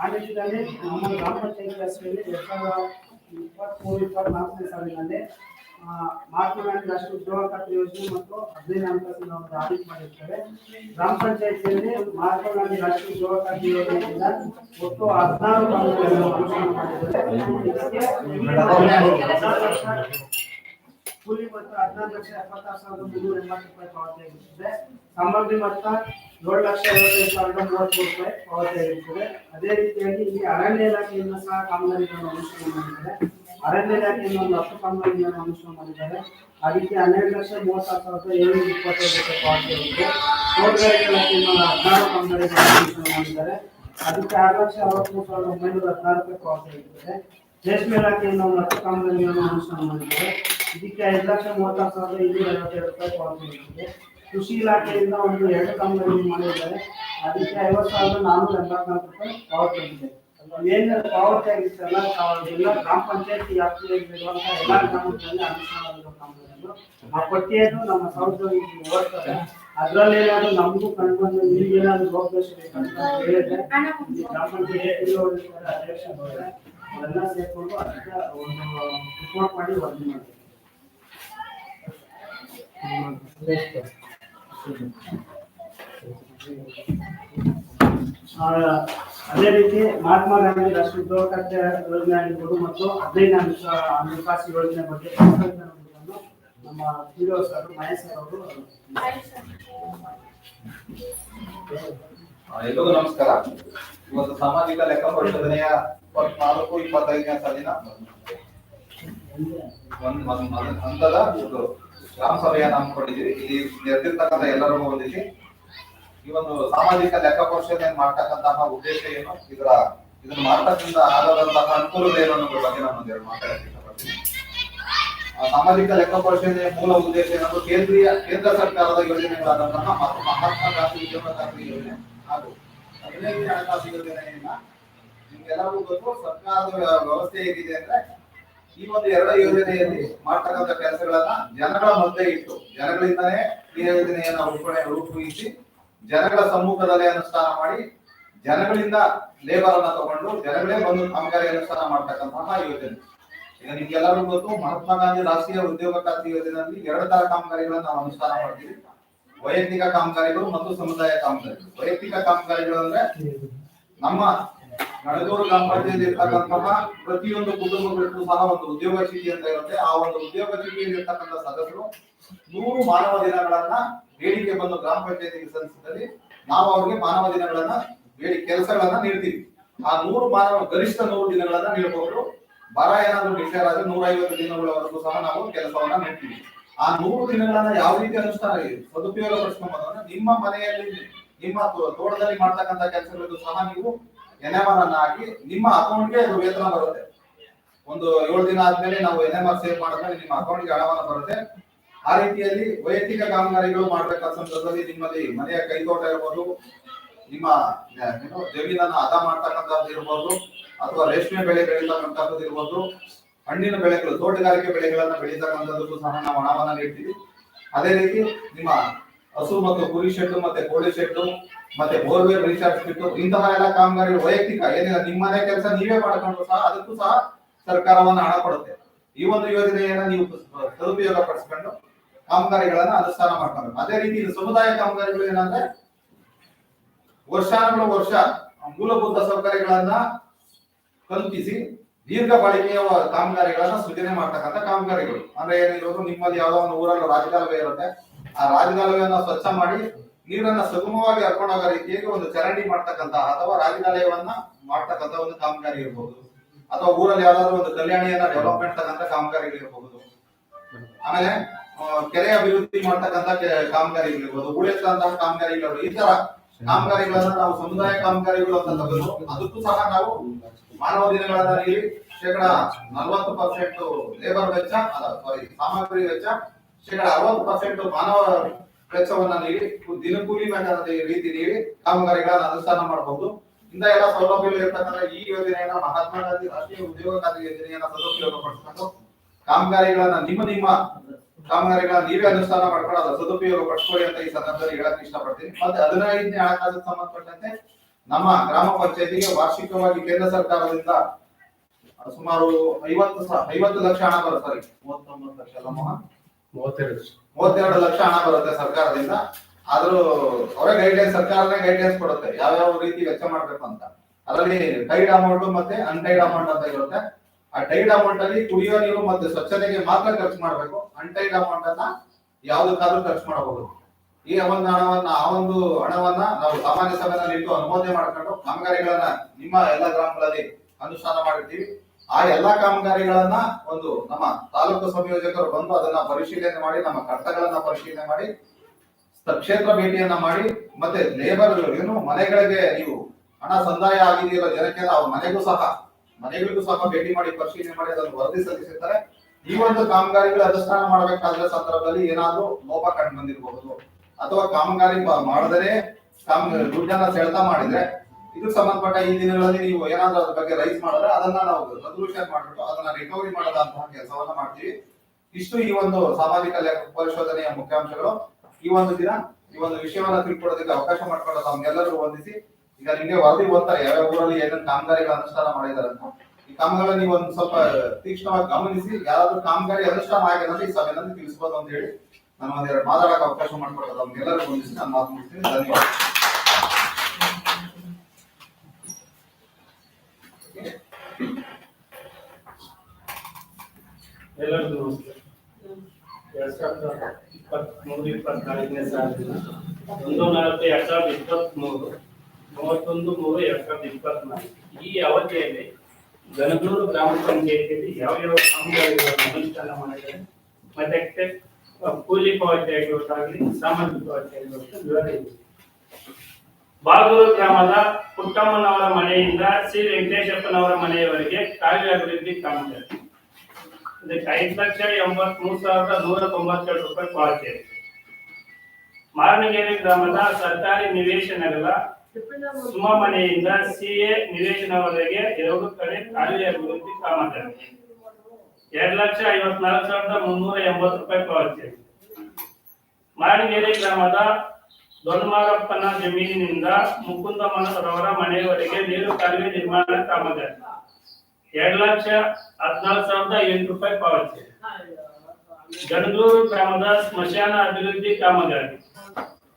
ಆ ನಿಟ್ಟಿನಲ್ಲಿ ನಮ್ಮ ಗ್ರಾಮ ಪಂಚಾಯತ್ ವ್ಯವಸ್ಥೆಯಲ್ಲಿ ಎರಡ್ ಸಾವಿರದ ಇಪ್ಪತ್ಮೂರು ಇಪ್ಪತ್ನಾಲ್ಕನೇ ಸಾಲಿನಲ್ಲಿ ಮಹಾತ್ಮ ಗಾಂಧಿ ರಾಷ್ಟ್ರೀಯ ಉದ್ಯೋಗ ಖಾತ್ರಿ ಯೋಜನೆ ಮತ್ತು ಹದಿನೈದು ಹಣಕಾಸಿನ ಒಂದು ಆಡಿಟ್ ಮಾಡಿರ್ತೇವೆ. ಗ್ರಾಮ ಪಂಚಾಯತಿಯಲ್ಲಿ ಮಹಾತ್ಮ ಗಾಂಧಿ ರಾಷ್ಟ್ರೀಯ ಉದ್ಯೋಗ ಖಾತ್ರಿ ಯೋಜನೆಯಿಂದ ಒಟ್ಟು ಹದಿನಾರು ಮಾಡಿದ್ದೇವೆ. ಕೂಲಿ ಮತ್ತು ಹದಿನಾರು ಲಕ್ಷ ಎಪ್ಪತ್ತಾರು ಸಾವಿರದ ಮುನ್ನೂರ ಎಂಬತ್ತು ರೂಪಾಯಿ ಪಾವತಿಯಾಗಿರುತ್ತದೆ ಸಾಮಗ್ರಿ ಮೊತ್ತ ಏಳು ಲಕ್ಷ ಐವತ್ತೈದು ಸಾವಿರದ ಮೂವತ್ಮೂರು ರೂಪಾಯಿ ಪಾವತಿಯಾಗಿರುತ್ತದೆ ಅದೇ ರೀತಿಯಾಗಿ ಇಲ್ಲಿ ಅರಣ್ಯ ಇಲಾಖೆಯಿಂದ ಸಹ ಕಾಮಗಾರಿಗಳನ್ನು ಅನುಷ್ಠಾನ ಮಾಡಿದ್ದಾರೆ. ಅರಣ್ಯ ಇಲಾಖೆಯಿಂದ ಒಂದು ಹತ್ತು ಕಾಮಗಾರಿಗಳನ್ನು ಅನುಷ್ಠಾನ ಮಾಡಿದ್ದಾರೆ. ಅದಕ್ಕೆ ಹನ್ನೆರಡು ಲಕ್ಷ ಮೂವತ್ತಾರು ಸಾವಿರದ ಏಳ್ನೂರ ಇಪ್ಪತ್ತೈದು ರೂಪಾಯಿ ಪಾವತಿಯಾಗಿದೆ ತೋಟಗಾರಿಕೆ ಇಲಾಖೆಯಿಂದ ಒಂದು ಹದಿನಾರು ಕಾಮಗಾರಿಗಳನ್ನು ಅನುಷ್ಠಾನ ಮಾಡಿದ್ದಾರೆ. ಅದಕ್ಕೆ ಆರು ಲಕ್ಷ ಅರವತ್ಮೂರು ಸಾವಿರದ ಒಂಬೈನೂರ ಹದಿನಾರು ರೂಪಾಯಿ ಪಾವತಿಯಾಗಿರುತ್ತದೆ ರೇಷ್ಮೆ ಇಲಾಖೆಯಿಂದ ಒಂದು ಹತ್ತು ಕಾಮಗಾರಿಗಳನ್ನು ಅನುಷ್ಠಾನ ಮಾಡಿದ್ದಾರೆ. ಇದಕ್ಕೆ ಐದು ಲಕ್ಷ ಮೂವತ್ತಾರು ಸಾವಿರದ ಇನ್ನೂರ ಐವತ್ತೆರಡು ರೂಪಾಯಿ ಪಾವತಿಯಾಗಿದೆ ಕೃಷಿ ಇಲಾಖೆಯಿಂದ ಒಂದು ಎರಡು ಕಾಮಗಾರಿ ಮಾಡಿದ್ದಾರೆ. ಅದಕ್ಕೆ ಐವತ್ತು ಸಾವಿರದ ನಾನ್ನೂರ ಎಂಬತ್ನಾಲ್ಕು ರೂಪಾಯಿ ಪಾವತಿಯಾಗಿದೆ ಏನು ಪಾವತಿ ಆಗಿತ್ತಲ್ಲ ಎಲ್ಲ ಗ್ರಾಮ ಪಂಚಾಯತಿ ವ್ಯಾಪ್ತಿಯಲ್ಲಿರುವಂತಹ ಎಲ್ಲ ಗ್ರಾಮಗಳಲ್ಲಿ ಅನುಷ್ಠಾನ ಆಗಿರೋ ಕಾಮಗಾರಿಗಳು. ಆ ಪಟ್ಟಿಯನ್ನು ನಮ್ಮ ಸಹೋದ್ಯೋಗಿ ಓದ್ತಾರೆ. ಅದರಲ್ಲಿ ಏನಾದ್ರು ನಮಗೂ ಕಂಡುಬಂದು ಬಂದು ನಿಮ್ಗೇನಾದ್ರು ಲೋಪದೋಷ ಅಂತ ಹೇಳಿದ್ರೆ ಗ್ರಾಮ ಪಂಚಾಯತಿ ಅಧ್ಯಕ್ಷ ಅದೆಲ್ಲ ಸೇರ್ಕೊಂಡು ಅದಕ್ಕೆ ಒಂದು ರಿಪೋರ್ಟ್ ಮಾಡಿ ವರದಿ ಮಾಡ್ತೀವಿ ಅದೇ ರೀತಿ ಮಹಾತ್ಮ ಗಾಂಧಿ ರಾಷ್ಟ್ರೀಯ ಉದ್ಯೋಗ ಖಾತ್ರಿ ಯೋಜನೆ ಆಗಿರ್ಬೋದು ಮತ್ತು ಹದಿನೈದು ಅನುಷ ಹಣಕಾಸು ಯೋಜನೆ ಬಗ್ಗೆ ನಮ್ಮ ಹೀರೋ ಸರ್ ಮಹೇಶ್ ಸರ್ ಅವರು ಎಲ್ಲರಿಗೂ ನಮಸ್ಕಾರ. ಇವತ್ತು ಸಾಮಾಜಿಕ ಲೆಕ್ಕ ಪರಿಶೋಧನೆಯ ಇಪ್ಪತ್ನಾಲ್ಕು, ಇಪ್ಪತ್ತೈದನೇ ಸಾಲಿನ ಒಂದ್ ಹಂತದ ಗ್ರಾಮ ಸಭೆಯನ್ನು ಇಲ್ಲಿ ನೆರೆದಿರ್ತಕ್ಕಂಥ ಎಲ್ಲರೂ ಹೊಂದಿಸಿ ಈ ಒಂದು ಸಾಮಾಜಿಕ ಲೆಕ್ಕ ಪರಿಶೋಧನೆ ಮಾಡ್ತಕ್ಕಂತಹ ಉದ್ದೇಶ ಏನು? ಇದರ ಇದನ್ನು ಮಾಡೋದ್ರಿಂದ ಆಗದಂತಹ ಅನುಕೂಲಗಳು ಏನು ಅನ್ನೋದ್ರ ಬಗ್ಗೆ ನಾನು ಒಂದೆರಡು ಆ, ಸಾಮಾಜಿಕ ಲೆಕ್ಕ ಪರಿಶೋಧನೆಯ ಮೂಲ ಉದ್ದೇಶ ಏನಂದ್ರೆ ಕೇಂದ್ರೀಯ ಕೇಂದ್ರ ಸರ್ಕಾರದ ಯೋಜನೆಗಳಾದಂತಹ ಮತ್ತು ಮಹಾತ್ಮ ಗಾಂಧಿ ಉದ್ಯೋಗ ಖಾತ್ರಿ ಯೋಜನೆ ಹಾಗೂ ಹದಿನೈದನೇ ಹಣಕಾಸು ಯೋಜನೆಯನ್ನ ನಿಮ್ಗೆಲ್ಲರಿಗೂ ಗೊತ್ತು. ಸರ್ಕಾರದ ವ್ಯವಸ್ಥೆ ಹೇಗಿದೆ ಅಂದ್ರೆ ಈ ಒಂದು ಎರಡು ಯೋಜನೆಯಲ್ಲಿ ಮಾಡ್ತಕ್ಕಂಥ ಕೆಲಸಗಳನ್ನ ಜನಗಳ ಮಧ್ಯೆ ಇಟ್ಟು ಜನಗಳಿಂದನೇ ಈ ಯೋಜನೆಯನ್ನ ರೂಪಣೆ ರೂಪಿಸಿ, ಜನಗಳ ಸಮ್ಮುಖದಲ್ಲಿ ಅನುಷ್ಠಾನ ಮಾಡಿ, ಜನಗಳಿಂದ ಲೇಬರ್ ಅನ್ನ ತಗೊಂಡು ಜನಗಳೇ ಬಂದು ಕಾಮಗಾರಿ ಅನುಷ್ಠಾನ ಮಾಡ್ತಕ್ಕಂತಹ ಯೋಜನೆ. ಈಗ ನಿಮ್ಗೆಲ್ಲರಿಗೂ ಗೊತ್ತು, ಮಹಾತ್ಮ ಗಾಂಧಿ ರಾಷ್ಟ್ರೀಯ ಉದ್ಯೋಗ ಖಾತ್ರಿ ಯೋಜನೆಯಲ್ಲಿ ಎರಡು ತರ ಕಾಮಗಾರಿಗಳನ್ನ ನಾವು ಅನುಷ್ಠಾನ ಮಾಡ್ತೀವಿ. ವೈಯಕ್ತಿಕ ಕಾಮಗಾರಿಗಳು ಮತ್ತು ಸಮುದಾಯ ಕಾಮಗಾರಿಗಳು. ವೈಯಕ್ತಿಕ ಕಾಮಗಾರಿಗಳು ಅಂದ್ರೆ ನಮ್ಮ ನಡೆದೂರು ಗ್ರಾಮ ಇರ್ತಕ್ಕಂತಹ ಪ್ರತಿಯೊಂದು ಕುಟುಂಬಗಳಿಗೂ ಸಹ ಒಂದು ಉದ್ಯೋಗ ಚೀಟಿ ಅಂತ ಇರುತ್ತೆ. ಆ ಒಂದು ಉದ್ಯೋಗ ಚೀಟಿಯಲ್ಲಿ ಇರ್ತಕ್ಕಂಥ ಸದಸ್ಯರು ನೂರು ಮಾನವ ದಿನಗಳನ್ನ ಬೇಡಿಕೆ ಬಂದು ಗ್ರಾಮ ಪಂಚಾಯತಿಗೆ ಸಲ್ಲಿಸಿದಲ್ಲಿ ನಾವು ಅವ್ರಿಗೆ ಮಾನವ ದಿನಗಳನ್ನ ಬೇಡಿ ಕೆಲಸಗಳನ್ನ ನೀಡ್ತೀವಿ. ಆ ನೂರು ಮಾನವ ಗರಿಷ್ಠ ನೂರು ದಿನಗಳನ್ನ ನೀಡಬಹುದು. ಬರ ಏನಾದ್ರು ಡಿಕ್ಲೇರ್ ಆದ್ರೆ ನೂರ ಐವತ್ತು ದಿನಗಳವರೆಗೂ ಸಹ ನಾವು ಕೆಲಸವನ್ನ ನೀಡ್ತೀವಿ ಆ ನೂರು ದಿನಗಳನ್ನ ಯಾವ ರೀತಿ ಅನುಷ್ಠಾನ ಸದುಪಯೋಗ ಪಡಿಸ್ಕೊಂಡ್ಬಂದ್ರೆ ನಿಮ್ಮ ಮನೆಯಲ್ಲಿ, ನಿಮ್ಮ ತೋಟದಲ್ಲಿ ಮಾಡ್ತಕ್ಕಂಥ ಕೆಲಸಗಳಿಗೂ ಸಹ ನೀವು ಎನ್ಎಂಆರ್ ಹಾಕಿ ನಿಮ್ಮ ಅಕೌಂಟ್ಗೆ ಅದು ವೇತನ ಬರುತ್ತೆ. ಒಂದು ಏಳು ದಿನ ಆದ್ಮೇಲೆ ನಾವು ಎನ್ ಎಂ ಆರ್ ಸೇವ್ ಮಾಡಿದ್ಮೇಲೆ ನಿಮ್ಮ ಅಕೌಂಟ್ಗೆ ಹಣವನ್ನು ಬರುತ್ತೆ. ಆ ರೀತಿಯಲ್ಲಿ ವೈಯಕ್ತಿಕ ಕಾಮಗಾರಿಗಳು ಮಾಡ್ಬೇಕಾದ ಸಂದರ್ಭದಲ್ಲಿ ನಿಮ್ಮಲ್ಲಿ ಮನೆಯ ಕೈತೋಟ ಇರ್ಬೋದು, ನಿಮ್ಮ ಏನು, ಜಮೀನನ್ನ ಹದ ಮಾಡ್ತಕ್ಕಂಥದ್ದು ಇರ್ಬೋದು, ಅಥವಾ ರೇಷ್ಮೆ ಬೆಳೆ ಬೆಳೀತಕ್ಕಂಥದ್ದು ಇರ್ಬೋದು, ಹಣ್ಣಿನ ಬೆಳೆಗಳು, ತೋಟಗಾರಿಕೆ ಬೆಳೆಗಳನ್ನ ಬೆಳೀತಕ್ಕಂಥದ್ದು ಸಹ ನಾವು ಹಣವನ್ನ ನೀಡ್ತೀವಿ. ಅದೇ ರೀತಿ ನಿಮ್ಮ ಹಸು ಮತ್ತು ಕುರಿ ಶೆಟ್ಟು ಮತ್ತೆ ಕೋಳಿ ಶೆಡ್ಡು ಮತ್ತೆ ಬೋರ್ವೆಲ್ ರೀಚಾರ್ಜ್ ಬಿಟ್ಟು ಇಂತಹ ಎಲ್ಲ ಕಾಮಗಾರಿಗಳು ವೈಯಕ್ತಿಕ, ಏನಿಲ್ಲ ನಿಮ್ಮನೆ ಕೆಲಸ ನೀವೇ ಮಾಡ್ಕೊಂಡು ಸಹ, ಅದಕ್ಕೂ ಸಹ ಸರ್ಕಾರವನ್ನ ಹಣ ಕೊಡುತ್ತೆ. ಈ ಒಂದು ಯೋಜನೆಯನ್ನ ನೀವು ಸದುಪಯೋಗ ಪಡಿಸ್ಕೊಂಡು ಕಾಮಗಾರಿಗಳನ್ನ ಅನುಷ್ಠಾನ ಮಾಡ್ಕೊಂಡು ಅದೇ ರೀತಿ ಸಮುದಾಯ ಕಾಮಗಾರಿಗಳು ಏನಂದ್ರೆ ವರ್ಷಾನುಗಳ ವರ್ಷ ಮೂಲಭೂತ ಸೌಕರ್ಯಗಳನ್ನ ಕಲ್ಪಿಸಿ ದೀರ್ಘ ಬಾಳಿಕೆಯ ಕಾಮಗಾರಿಗಳನ್ನ ಸೃಜನೆ ಮಾಡ್ತಕ್ಕಂಥ ಕಾಮಗಾರಿಗಳು. ಅಂದ್ರೆ ಏನಿರೋದು ನಿಮ್ಮಲ್ಲಿ ಯಾವ್ದೋ ಒಂದು ಊರಲ್ಲಿ ರಾಜಕಾಲುವೆ ಇರುತ್ತೆ. ಆ ರಾಜಕಾಲುವೆಯನ್ನ ಸ್ವಚ್ಛ ಮಾಡಿ ನೀರನ್ನ ಸುಗಮವಾಗಿ ಹರ್ಕೊಂಡು ಹೋಗೋ ರೀತಿಯಾಗಿ ಒಂದು ಚರಂಡಿ ಮಾಡ್ತಕ್ಕಂತ ಅಥವಾ ರಾಜನಾಲಯವನ್ನ ಮಾಡ್ತಕ್ಕಂತ ಒಂದು ಕಾಮಗಾರಿ ಇರಬಹುದು ಅಥವಾ ಊರಲ್ಲಿ ಯಾವ್ದಾದ್ರು ಒಂದು ಕಲ್ಯಾಣಿಯನ್ನ ಡೆವಲಪ್ಮೆಂಟ್ ತಕ್ಕಂತ ಕಾಮಗಾರಿಗಳಿರಬಹುದು ಆಮೇಲೆ ಕೆರೆ ಅಭಿವೃದ್ಧಿ ಮಾಡ್ತಕ್ಕಂತ ಕಾಮಗಾರಿಗಳಿರ್ಬೋದು ಉಳಿದಂತಹ ಕಾಮಗಾರಿಗಳು, ಈ ತರ ಕಾಮಗಾರಿಗಳನ್ನ ನಾವು ಸಮುದಾಯ ಕಾಮಗಾರಿಗಳು ಅಂತ ತಗೊಂಡು ಅದಕ್ಕೂ ಸಹ ನಾವು ಮಾನವ ದಿನಗಳಲ್ಲಿ ಶೇಕಡ ನಲವತ್ತು ಪರ್ಸೆಂಟ್ ಲೇಬರ್ ವೆಚ್ಚ ಸಾಮಗ್ರಿ ವೆಚ್ಚ, ಶೇಕಡ ಅರವತ್ತು ಪರ್ಸೆಂಟ್ ಮಾನವ ವೆಚ್ಚವನ್ನ ನೀಡಿ, ದಿನಕೂಲಿ ವೆಚ್ಚದ ರೀತಿ ನೀಡಿ, ಕಾಮಗಾರಿಗಳನ್ನ ಅನುಷ್ಠಾನ ಮಾಡಬಹುದು ಇಂದ ಎಲ್ಲ ಸೌಲಭ್ಯಗಳು ಇರ್ತಕ್ಕಂಥ ಈ ಯೋಜನೆಯನ್ನ ಮಹಾತ್ಮ ಗಾಂಧಿ ರಾಷ್ಟ್ರೀಯ ಉದ್ಯೋಗ ಖಾತ್ರಿ ಯೋಜನೆಯನ್ನ ಸದುಪಯೋಗ ಪಡಿಸ್ಕೊಂಡು, ಕಾಮಗಾರಿಗಳನ್ನ ನಿಮ್ಮ ನಿಮ್ಮ ಕಾಮಗಾರಿಗಳನ್ನ ನೀವೇ ಅನುಷ್ಠಾನ ಮಾಡ್ಕೊಂಡು ಅದರ ಸದುಪಯೋಗ ಪಡಿಸ್ಕೊಳ್ಳಿ ಅಂತ ಈ ಸಂದರ್ಭದಲ್ಲಿ ಹೇಳಕ್ ಇಷ್ಟಪಡ್ತೀನಿ. ಮತ್ತೆ ಹದಿನೈದನೇ ಹಣಕಾಸಿಗೆ ಸಂಬಂಧಪಟ್ಟಂತೆ ನಮ್ಮ ಗ್ರಾಮ ಪಂಚಾಯತಿಗೆ ವಾರ್ಷಿಕವಾಗಿ ಕೇಂದ್ರ ಸರ್ಕಾರದಿಂದ ಸುಮಾರು ಐವತ್ತು ಐವತ್ತು ಲಕ್ಷ ಹಣ ಬರುತ್ತೆ ಸಾರಿ ಮೂವತ್ತೊಂಬತ್ತು ಲಕ್ಷ ಅಲ್ಲ ಮೂವತ್ತೆರಡು. ಮೂವತ್ತೆರಡು ಲಕ್ಷ ಹಣ ಬರುತ್ತೆ ಸರ್ಕಾರದಿಂದ. ಆದ್ರೂ ಅವರೇ ಗೈಡ್ಲೈನ್ಸ್ ಸರ್ಕಾರನೇ ಗೈಡ್ಲೈನ್ಸ್ ಕೊಡುತ್ತೆ. ಯಾವ್ಯಾವ ರೀತಿ ವೆಚ್ಚ ಮಾಡ್ಬೇಕು ಅಂತ. ಅದರಲ್ಲಿ ಟೈಡ್ ಅಮೌಂಟ್ ಮತ್ತೆ ಅನ್ಟೈಡ್ ಅಮೌಂಟ್ ಅಂತ ಇರುತ್ತೆ. ಆ ಟೈಡ್ ಅಮೌಂಟ್ ಅಲ್ಲಿ ಕುಡಿಯೋ ನೀರು ಮತ್ತೆ ಸ್ವಚ್ಛತೆಗೆ ಮಾತ್ರ ಖರ್ಚು ಮಾಡಬೇಕು. ಅನ್ಟೈಡ್ ಅಮೌಂಟ್ ಅನ್ನ ಯಾವ್ದಕ್ಕಾದ್ರೂ ಖರ್ಚು ಮಾಡಬಹುದು. ಈ ಒಂದು ಹಣವನ್ನ, ಆ ಒಂದು ಹಣವನ್ನ ನಾವು ಸಾಮಾನ್ಯ ಸಭೆಯಲ್ಲಿ ಇಟ್ಟು ಅನುಮೋದನೆ ಮಾಡ್ಕೊಂಡು ಕಾಮಗಾರಿಗಳನ್ನ ನಿಮ್ಮ ಎಲ್ಲ ಗ್ರಾಮಗಳಲ್ಲಿ ಅನುಷ್ಠಾನ ಮಾಡಿರ್ತೀವಿ. ಆ ಎಲ್ಲಾ ಕಾಮಗಾರಿಗಳನ್ನ ಒಂದು ನಮ್ಮ ತಾಲೂಕು ಸಂಯೋಜಕರು ಬಂದು ಅದನ್ನ ಪರಿಶೀಲನೆ ಮಾಡಿ, ನಮ್ಮ ಕರ್ತಗಳನ್ನ ಪರಿಶೀಲನೆ ಮಾಡಿ, ಕ್ಷೇತ್ರ ಭೇಟಿಯನ್ನ ಮಾಡಿ, ಮತ್ತೆ ಲೇಬರ್ ಏನು ಮನೆಗಳಿಗೆ ನೀವು ಹಣ ಸಂದಾಯ ಆಗಿದೆಯಲ್ಲ ಜನಕ್ಕೆ ಅವ್ರ ಮನೆಗೂ ಸಹ, ಮನೆಗಳಿಗೂ ಸಹ ಭೇಟಿ ಮಾಡಿ, ಪರಿಶೀಲನೆ ಮಾಡಿ, ಅದನ್ನು ವರದಿ ಸಲ್ಲಿಸಿದ್ದಾರೆ ಈ ಒಂದು ಕಾಮಗಾರಿಗಳು ಅನುಷ್ಠಾನ ಮಾಡಬೇಕಾದ ಸಂದರ್ಭದಲ್ಲಿ ಏನಾದರೂ ಲೋಪ ಕಂಡು ಬಂದಿರಬಹುದು. ಅಥವಾ ಕಾಮಗಾರಿ ಮಾಡಿದರೆ ಮಾಡದೇ ಕಾಮ್ ದುಡ್ಡನ್ನ ಸೆಳೆತ ಮಾಡಿದ್ರೆ ಇದಕ್ಕೆ ಸಂಬಂಧಪಟ್ಟ ಈ ದಿನಗಳಲ್ಲಿ ನೀವು ಏನಾದ್ರೂ ಅದ್ರ ಬಗ್ಗೆ ರೈಸ್ ಮಾಡಿದ್ರೆ ಅದನ್ನ ನಾವು ರೆಸೊಲ್ಯೂಷನ್ ಮಾಡ್ಬಿಟ್ಟು ಅದನ್ನ ರಿಕವರಿ ಮಾಡೋದಂತಹ ಕೆಲಸವನ್ನ ಮಾಡ್ತೀವಿ. ಇಷ್ಟು ಈ ಒಂದು ಸಾಮಾಜಿಕ ಪರಿಶೋಧನೆಯ ಮುಖ್ಯಾಂಶಗಳು. ಈ ಒಂದು ದಿನ, ಈ ಒಂದು ವಿಷಯವನ್ನ ತಿಳ್ಕೊಳ್ಳೋದಕ್ಕೆ ಅವಕಾಶ ಮಾಡ್ಕೊಂಡು ನಮ್ಗೆಲ್ಲರೂ ವಂದಿಸಿ. ಈಗ ನಿಮಗೆ ವರದಿ ಓದ್ತಾರೆ ಯಾವ್ಯಾವ ಊರಲ್ಲಿ ಏನೇನು ಕಾಮಗಾರಿಗಳ ಅನುಷ್ಠಾನ ಮಾಡಿದ್ದಾರೆ ಅಂತ. ಈ ಕಾಮಗಾರಿ ನೀವು ಒಂದು ಸ್ವಲ್ಪ ತೀಕ್ಷ್ಣವಾಗಿ ಗಮನಿಸಿ ಯಾರಾದ್ರೂ ಕಾಮಗಾರಿ ಅನುಷ್ಠಾನ ಆಗಿರೋದು ಈ ಸಭೆಯಲ್ಲಿ ತಿಳಿಸ್ಬೋದು ಅಂತ ಹೇಳಿ. ನಾನು ಒಂದೆರಡು ಮಾತಾಡಕ್ಕೆ ಅವಕಾಶ ಮಾಡ್ಕೊಡೋದು ನಮ್ಗೆಲ್ಲರೂ ವಂದಿಸಿ. ನಾನು ಮಾತು ಮುಗಿಸ್ತೀನಿ. ಧನ್ಯವಾದ ಎಲ್ಲರಿಗೂ ನಮಸ್ತೆ. ಎರಡ್ ಸಾವಿರದ ಇಪ್ಪತ್ಮೂರು, ಇಪ್ಪತ್ನಾಲ್ಕನೇ ಸಾಲಿನ ಒಂದು ನಾಲ್ಕು ಎರಡ್ ಸಾವಿರದ ಇಪ್ಪತ್ಮೂರು, ಮೂವತ್ತೊಂದು ಮೂರು ಎರಡ್ ಸಾವಿರದ ಇಪ್ಪತ್ನಾಲ್ಕು. ಈ ಅವಧಿಯಲ್ಲಿ ಗನಗೂರು ಗ್ರಾಮ ಪಂಚಾಯತಿಯಲ್ಲಿ ಯಾವ ಕಾಮಗಾರಿಗಳನ್ನು ಅನುಷ್ಠಾನ ಮಾಡಿದ್ದಾರೆ? ಮತ್ತೆ ಕೂಲಿ ಪಾವತಿ ಆಗಿರೋದಾಗಲಿ ಸಾಮಾಜಿಕ ಪಾವತಿ ಆಗಿರೋದಾಗಲಿ ವಿವರ ಇದೆ. ಬಾಗೂರು ಗ್ರಾಮದ ಪುಟ್ಟಮ್ಮನವರ ಮನೆಯಿಂದ ಸಿ ವೆಂಕಟೇಶಪ್ಪನವರ ಮನೆಯವರೆಗೆ ಕಾವ್ಯ ಅಭಿವೃದ್ಧಿ ಕಾಮಗಾರಿ ಇದಕ್ಕೆ ಐದು ಲಕ್ಷ ಎಂಬತ್ಮೂರು ಸಾವಿರದ ನೂರ ತೊಂಬತ್ತೆರಡು ರೂಪಾಯಿ ಪಾವತಿ ಮಾರನಗೇರಿ ಗ್ರಾಮದ ಸರ್ಕಾರಿ ನಿವೇಶನಗಳ ಸುಮ ಮನೆಯಿಂದ ಸಿಎ ನಿವೇಶನವರೆಗೆ ಎರಡು ಕಡೆ ಕಾಲುವೆ ಅಭಿವೃದ್ಧಿ ಕಾಮಗಾರಿ ಎರಡು ಲಕ್ಷ ಐವತ್ನಾಲ್ಕು ಸಾವಿರದ ಮುನ್ನೂರ ಎಂಬತ್ತು ರೂಪಾಯಿ ಪಾವತಿ ಮಾರನಗೇರಿ ಗ್ರಾಮದ ದೊಡ್ಡಮಾರಪ್ಪನ ಜಮೀನಿನಿಂದ ಮುಕುಂದಮ್ಮನವರ ಮನೆಯವರೆಗೆ ನೀರು ಕಾಲುವೆ ನಿರ್ಮಾಣ ಕಾಮಗಾರಿ ಎರಡು ಲಕ್ಷ ಹದಿನಾಲ್ಕು ಸಾವಿರದ ಎಂಟು ರೂಪಾಯಿ ಪಾವತಿ. ಗಣದೂರು ಗ್ರಾಮದ ಸ್ಮಶಾನ ಅಭಿವೃದ್ಧಿ ಕಾಮಗಾರಿ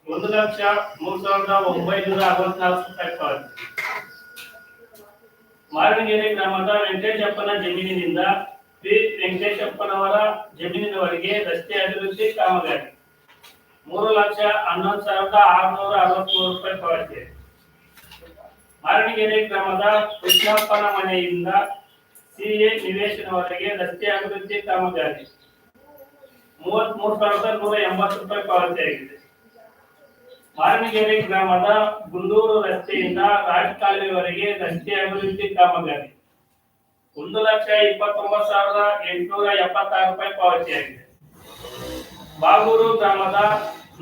ಒಂದು ಲಕ್ಷ ಮೂರು ಸಾವಿರದ ಒಂಬೈನೂರ ಅರವತ್ನಾಲ್ಕು ರೂಪಾಯಿ ಪಾವತಿ. ಮಾರನಗೆರೆ ಗ್ರಾಮದ ವೆಂಕಟೇಶಪ್ಪನ ಜಮೀನಿನಿಂದ ಶ್ರೀ ವೆಂಕಟೇಶಪ್ಪನವರ ಜಮೀನಿನವರೆಗೆ ರಸ್ತೆ ಅಭಿವೃದ್ಧಿ ಕಾಮಗಾರಿ ಮೂರು ಲಕ್ಷ ಹನ್ನೊಂದು ಸಾವಿರದ ಆರುನೂರ ಅರವತ್ಮೂರು ರೂಪಾಯಿ ಪಾವತಿ. ಮಾರಣಿಗೆರೆ ಗ್ರಾಮದ ಕೃಷ್ಣಪ್ಪನ ಮನೆಯಿಂದ ಸಿಎ ನಿವೇಶನವರೆಗೆ ರಸ್ತೆ ಅಭಿವೃದ್ಧಿ ಕಾಮಗಾರಿ. ಮೂವತ್ತ್ ಮೂರು ಸಾವಿರದ ನೂರ ಎಂಬತ್ತು ರೂಪಾಯಿ ಪಾವತಿಯಾಗಿದೆ ಮಾರಣಿಗೆರೆ ಗ್ರಾಮದ ಗುಂಡೂರು ರಸ್ತೆಯಿಂದ ರಾಜಕಾಲುವೆವರೆಗೆ ರಸ್ತೆ ಅಭಿವೃದ್ಧಿ ಕಾಮಗಾರಿ. ಒಂದು ಲಕ್ಷ ಇಪ್ಪತ್ತೊಂಬತ್ತು ಸಾವಿರದ ಎಂಟುನೂರ ಎಪ್ಪತ್ತಾರು ರೂಪಾಯಿ ಪಾವತಿಯಾಗಿದೆ ಬಾಗೂರು ಗ್ರಾಮದ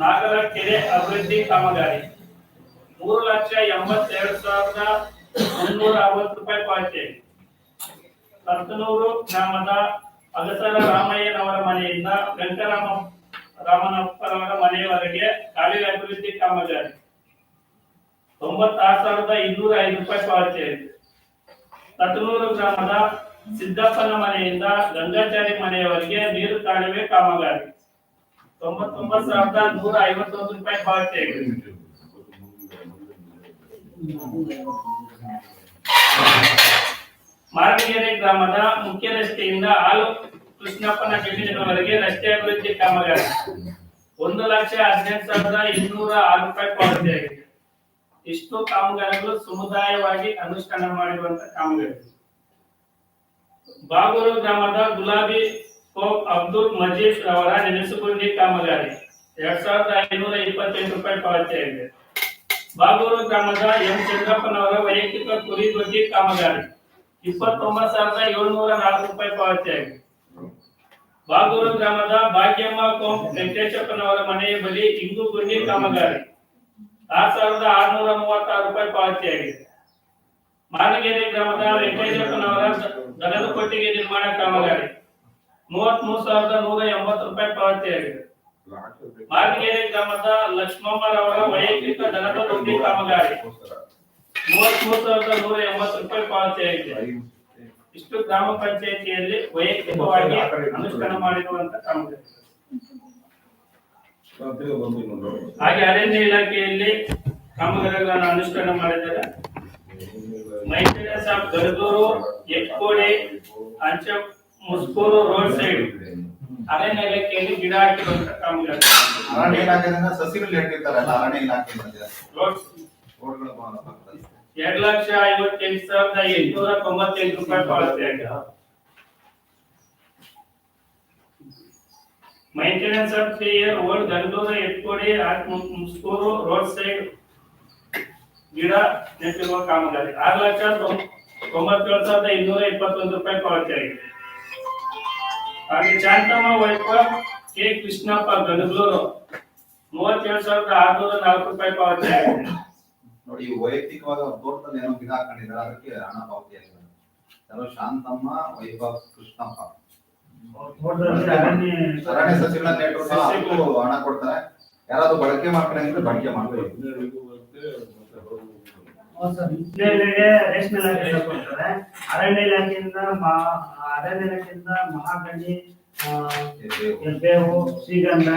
ನಾಗರ ಕೆರೆ ಅಭಿವೃದ್ಧಿ ಕಾಮಗಾರಿ. ಮೂರು ಲಕ್ಷ ಎಂಬತ್ತೆರಡು ಸಾವಿರದ ಮುನ್ನೂರ ಅರವತ್ತು ರೂಪಾಯಿ ಪಾವತಿ. ಕರ್ತನೂರು ಗ್ರಾಮದ ಅಗಸರ ರಾಮಯ್ಯನವರ ಮನೆಯಿಂದ ವೆಂಕಟರಾಮ, ರಾಮನಪ್ಪನವರ ಮನೆಯವರೆಗೆ ಕಾಲುವೆ ಅಭಿವೃದ್ಧಿ ಕಾಮಗಾರಿ. ತೊಂಬತ್ತಾರು ಸಾವಿರದ ಇನ್ನೂರ ಐದು ರೂಪಾಯಿ ಪಾವತಿಯಾಗಿದೆ ಕತ್ತನೂರು ಗ್ರಾಮದ ಸಿದ್ದಪ್ಪನ ಮನೆಯಿಂದ ಗಂಗಾಚಾರಿ ಮನೆಯವರಿಗೆ ನೀರು ಕಾಲುವೆ ಕಾಮಗಾರಿ. ತೊಂಬತ್ತೊಂಬತ್ತು ಸಾವಿರದ ನೂರ ಐವತ್ತೊಂದು ರೂಪಾಯಿ ಪಾವತಿಯಾಗಿದೆ ಮಾರಣಿಗೆರೆ ಗ್ರಾಮದ ಮುಖ್ಯ ರಸ್ತೆಯಿಂದ ಹಾಲು ಕೃಷ್ಣಪ್ಪನ ಜಮೀನಿನವರೆಗೆ ರಸ್ತೆ ಅಭಿವೃದ್ಧಿ ಕಾಮಗಾರಿ. ಒಂದು ಲಕ್ಷ ಹದಿನೆಂಟು ಸಾವಿರದ ಇನ್ನೂರ ಆರು ರೂಪಾಯಿ ಪಾವತಿಯಾಗಿದೆ ಇಷ್ಟು ಕಾಮಗಾರಿಗಳು ಸಮುದಾಯವಾಗಿ ಅನುಷ್ಠಾನ ಮಾಡಿರುವಂತಹ ಕಾಮಗಾರಿ. ಬಾಗೂರು ಗ್ರಾಮದ ಗುಲಾಬಿ ಕೋಪ್ ಅಬ್ದುಲ್ ಮಜೀದ್ ಅವರ ನೆನೆಸುಗುಂಡಿ ಕಾಮಗಾರಿ. ಎರಡ್ ಸಾವಿರದ ಐನೂರ ಇಪ್ಪತ್ತೆಂಟು ರೂಪಾಯಿ ಪಾವತಿಯಾಗಿದೆ. ಬಾಗೂರು ಗ್ರಾಮದ ಎಂ ಚಂದ್ರಪ್ಪನವರ ವೈಯಕ್ತಿಕ ಕುರಿ ಬಗ್ಗೆ ಕಾಮಗಾರಿ. ಇಪ್ಪತ್ತೊಂಬತ್ತು ಸಾವಿರದ ಏಳ್ನೂರ ನಾಲ್ಕು ರೂಪಾಯಿ ಪಾವತಿಯಾಗಿದೆ. ಬಾಗೂರು ಗ್ರಾಮದ ಭಾಗ್ಯಮ್ಮ ಕೋಂ ವೆಂಕಟೇಶಪ್ಪನವರ ಮನೆಯ ಬಳಿ ಇಂಗು ಗುಂಡಿ ಕಾಮಗಾರಿ. ಆರು ಸಾವಿರದ ಆರುನೂರ ಮೂವತ್ತಾರು ರೂಪಾಯಿ ಪಾವತಿಯಾಗಿದೆ. ಮಾನಗೆರೆ ಗ್ರಾಮದ ವೆಂಕಟೇಶಪ್ಪನವರ ದನದ ಕೊಟ್ಟಿಗೆ ನಿರ್ಮಾಣ ಕಾಮಗಾರಿ. ಮೂವತ್ತ್ ಮೂರು ಸಾವಿರದ ನೂರ ಎಂಬತ್ತು ರೂಪಾಯಿ ಪಾವತಿಯಾಗಿದೆ ಮಾರ್ಗೇರಿ ಗ್ರಾಮದ ಲಕ್ಷ್ಮಮ್ಮರವರ ವೈಯಕ್ತಿಕ ದನದ ದೊಡ್ಡಿ ಕಾಮಗಾರಿ. ಮೂವತ್ಮೂರು ಸಾವಿರದ ನೂರ ಎಂಬತ್ತು ರೂಪಾಯಿ ಪಾವತಿಯಾಗಿದೆ ಇಷ್ಟು ಗ್ರಾಮ ಪಂಚಾಯತಿಯಲ್ಲಿ ವೈಯಕ್ತಿಕವಾಗಿ ಅನುಷ್ಠಾನ ಮಾಡಿರುವಂತ ಕಾಮಗಾರಿ. ಹಾಗೆ ಅರಣ್ಯ ಇಲಾಖೆಯಲ್ಲಿ ಕಾಮಗಾರಿಗಳನ್ನು ಅನುಷ್ಠಾನ ಮಾಡಿದ್ದಾರೆ. ಮೈಸೂರು ಸಾಬ್ ಗಡದೂರು ಎಕ್ಕೋಡೆ ಅಂಚ ಮುಸ್ಕೂರು ರೋಡ್ ಸೈಡ್ ಅರಣ್ಯ ಇಲಾಖೆಯಲ್ಲಿ ಗಿಡ ಹಾಕಿರುವಂತ ಕಾಮಗಾರಿ ಅರಣ್ಯ ಇಲಾಖೆಯಿಂದ ಸಸಿಗಳು ನೆಟ್ಟಿರ್ತಾರಲ್ಲ ಅರಣ್ಯ ಇಲಾಖೆ ರೋಡ್ ರೋಡ್ಗಳ ಪಕ್ಕದಲ್ಲಿ ಎರಡ್ ಲಕ್ಷ ಐವತ್ತೆಂಟು ಸಾವಿರದ ಎಂಟುನೂರ ತೊಂಬತ್ತೆಂಟು ರೂಪಾಯಿ ಪಾವತಿಯಾಗಿದೆ maintenance of three year old Gandur Etkodi Muskur road side ಗಿಡ ನೆಟ್ಟಿರುವ ಕಾಮಗಾರಿ ಆರು ಲಕ್ಷ ತೊಂಬತ್ತೇಳು ಸಾವಿರದ ಇನ್ನೂರ ಇಪ್ಪತ್ತೊಂದು ರೂಪಾಯಿ ಪಾವತಿಯಾಗಿದೆ ಹಾಗೆ ಶಾಂತಮ್ಮ ವೈಪ ಕೆ ಕೃಷ್ಣಪ್ಪ ಗದಗ್ಲೂರು ಮೂವತ್ತೇಳು ಸಾವಿರದ ಆರ್ನೂರ ನಾಲ್ಕು ರೂಪಾಯಿ ಪಾವತಿಯಾಗಿದೆ ನೋಡಿ ಈ ವೈಯಕ್ತಿಕವಾಗಿ ಅವ್ರ ತೋಟದಲ್ಲಿ ಏನೋ ಗಿಡ ಹಾಕೊಂಡಿದ್ದಾರೆ ಅದಕ್ಕೆ ಹಣ ಪಾವತಿ ಆಗಿದೆ. ಯಾರೋ ಶಾಂತಮ್ಮ ವೈಭವ್ ಕೃಷ್ಣಪ್ಪ. ಅರಣ್ಯ ಸಸಿಗಳನ್ನ ನೆಟ್ಟು ಹಣ ಕೊಡ್ತಾರೆ. ಯಾರಾದ್ರೂ ಬಳಕೆ ಮಾಡ್ಕೊಂಡ್ರೆ ಬಳಕೆ ಮಾಡ್ಬೇಕು. ರೇಷ್ಮೆ ಇಲಾಖೆ ಕೊಡ್ತಾರೆ. ಅರಣ್ಯ ಇಲಾಖೆಯಿಂದ ಮಹಾ ಅರಣ್ಯ ಇಲಾಖೆಯಿಂದ ಮಹಾಗಣಿ ಬೇವು ಶ್ರೀಗಂಧ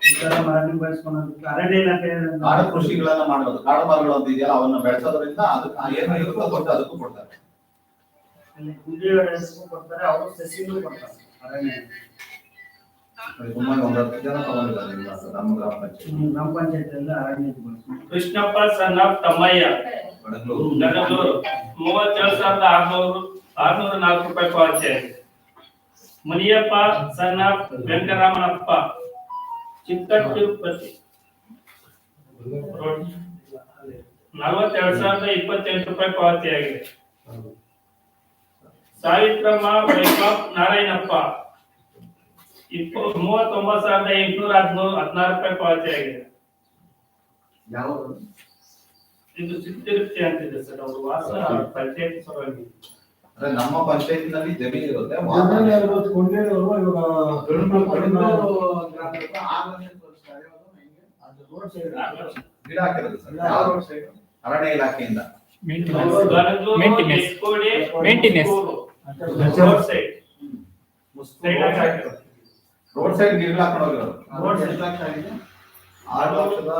ಈ ತರ ಮರಗಳನ್ನು ಬೆಳೆಸ್ಕೊಳ್ಳೋದಕ್ಕೆ ಅರಣ್ಯ ಇಲಾಖೆ ಕಾಡು ಕೃಷಿಗಳನ್ನ ಮಾಡೋದು ಕಾಡು ಮರಗಳು ಅಂತ ಇದೆಯಲ್ಲ ಅವನ್ನ ಬೆಳೆಸೋದ್ರಿಂದ ಅದಕ್ಕೆ ಏನು ಇರುತ್ತೋ ದೊಡ್ಡ ಅದಕ್ಕೂ ಕೊಡ್ತಾರೆ. ಗುಂಡಿ ಕೊಡ್ತಾರೆ ಅವರು ಸಸಿಗಳು ಕೊಡ್ತಾರೆ ಅರಣ್ಯ. Krishnappa son of Thammaiah. ಗಣಗಳೂರು ಮೂವತ್ತೇಳು ಸಾವಿರದ ಆರ್ನೂರು ಆರ್ನೂರ ನಾಲ್ಕು ರೂಪಾಯಿ ಪಾವತಿಯಾಗಿದೆ ಮುನಿಯಪ್ಪ ಆಫ್ ವೆಂಕಟರಾಮನಪ್ಪ. ಚಿಕ್ಕ ತಿರುಪತಿ ನಲವತ್ತೆರಡು ಸಾವಿರದ ಇಪ್ಪತ್ತೆಂಟು ರೂಪಾಯಿ ಪಾವತಿಯಾಗಿದೆ ಸಾವಿತ್ರಮ್ಮ ವೈಭವ್ ನಾರಾಯಣಪ್ಪ. ಇಪ್ಪ ಮೂವತ್ತೊಂಬತ್ತು ಸಾವಿರದ ಎಂಟುನೂರ ಹದಿನೂರು ಹದಿನಾರು ರೂಪಾಯಿ ಪಾವತಿಯಾಗಿದೆ ಇದು ಚಿತ್ತಿರುಪ್ತಿ ಅಂತಿದೆ ಸರ್ ಅವರು ವಾಸ ಪಂಚಾಯತ್ ಪರವಾಗಿ. ಅಂದ್ರೆ ನಮ್ಮ ಪಂಚಾಯತ್ನಲ್ಲಿ ಜಮೀನು ಇರುತ್ತೆ ಗಿಡ ಹಾಕಿರೋದು ಸರ್. ಅರಣ್ಯ ಇಲಾಖೆಯಿಂದ. ರೋಡ್ ಸೈಡ್ ಸೈಡ್ ಆಗಿ ರೋಡ್ ಸೈಡ್ ಗಿಡ ಹಾಕೊಂಡು ಹೋಗಿರೋದು ರೋಡ್ ಸೈಡ್. ಆರು ಲಕ್ಷದ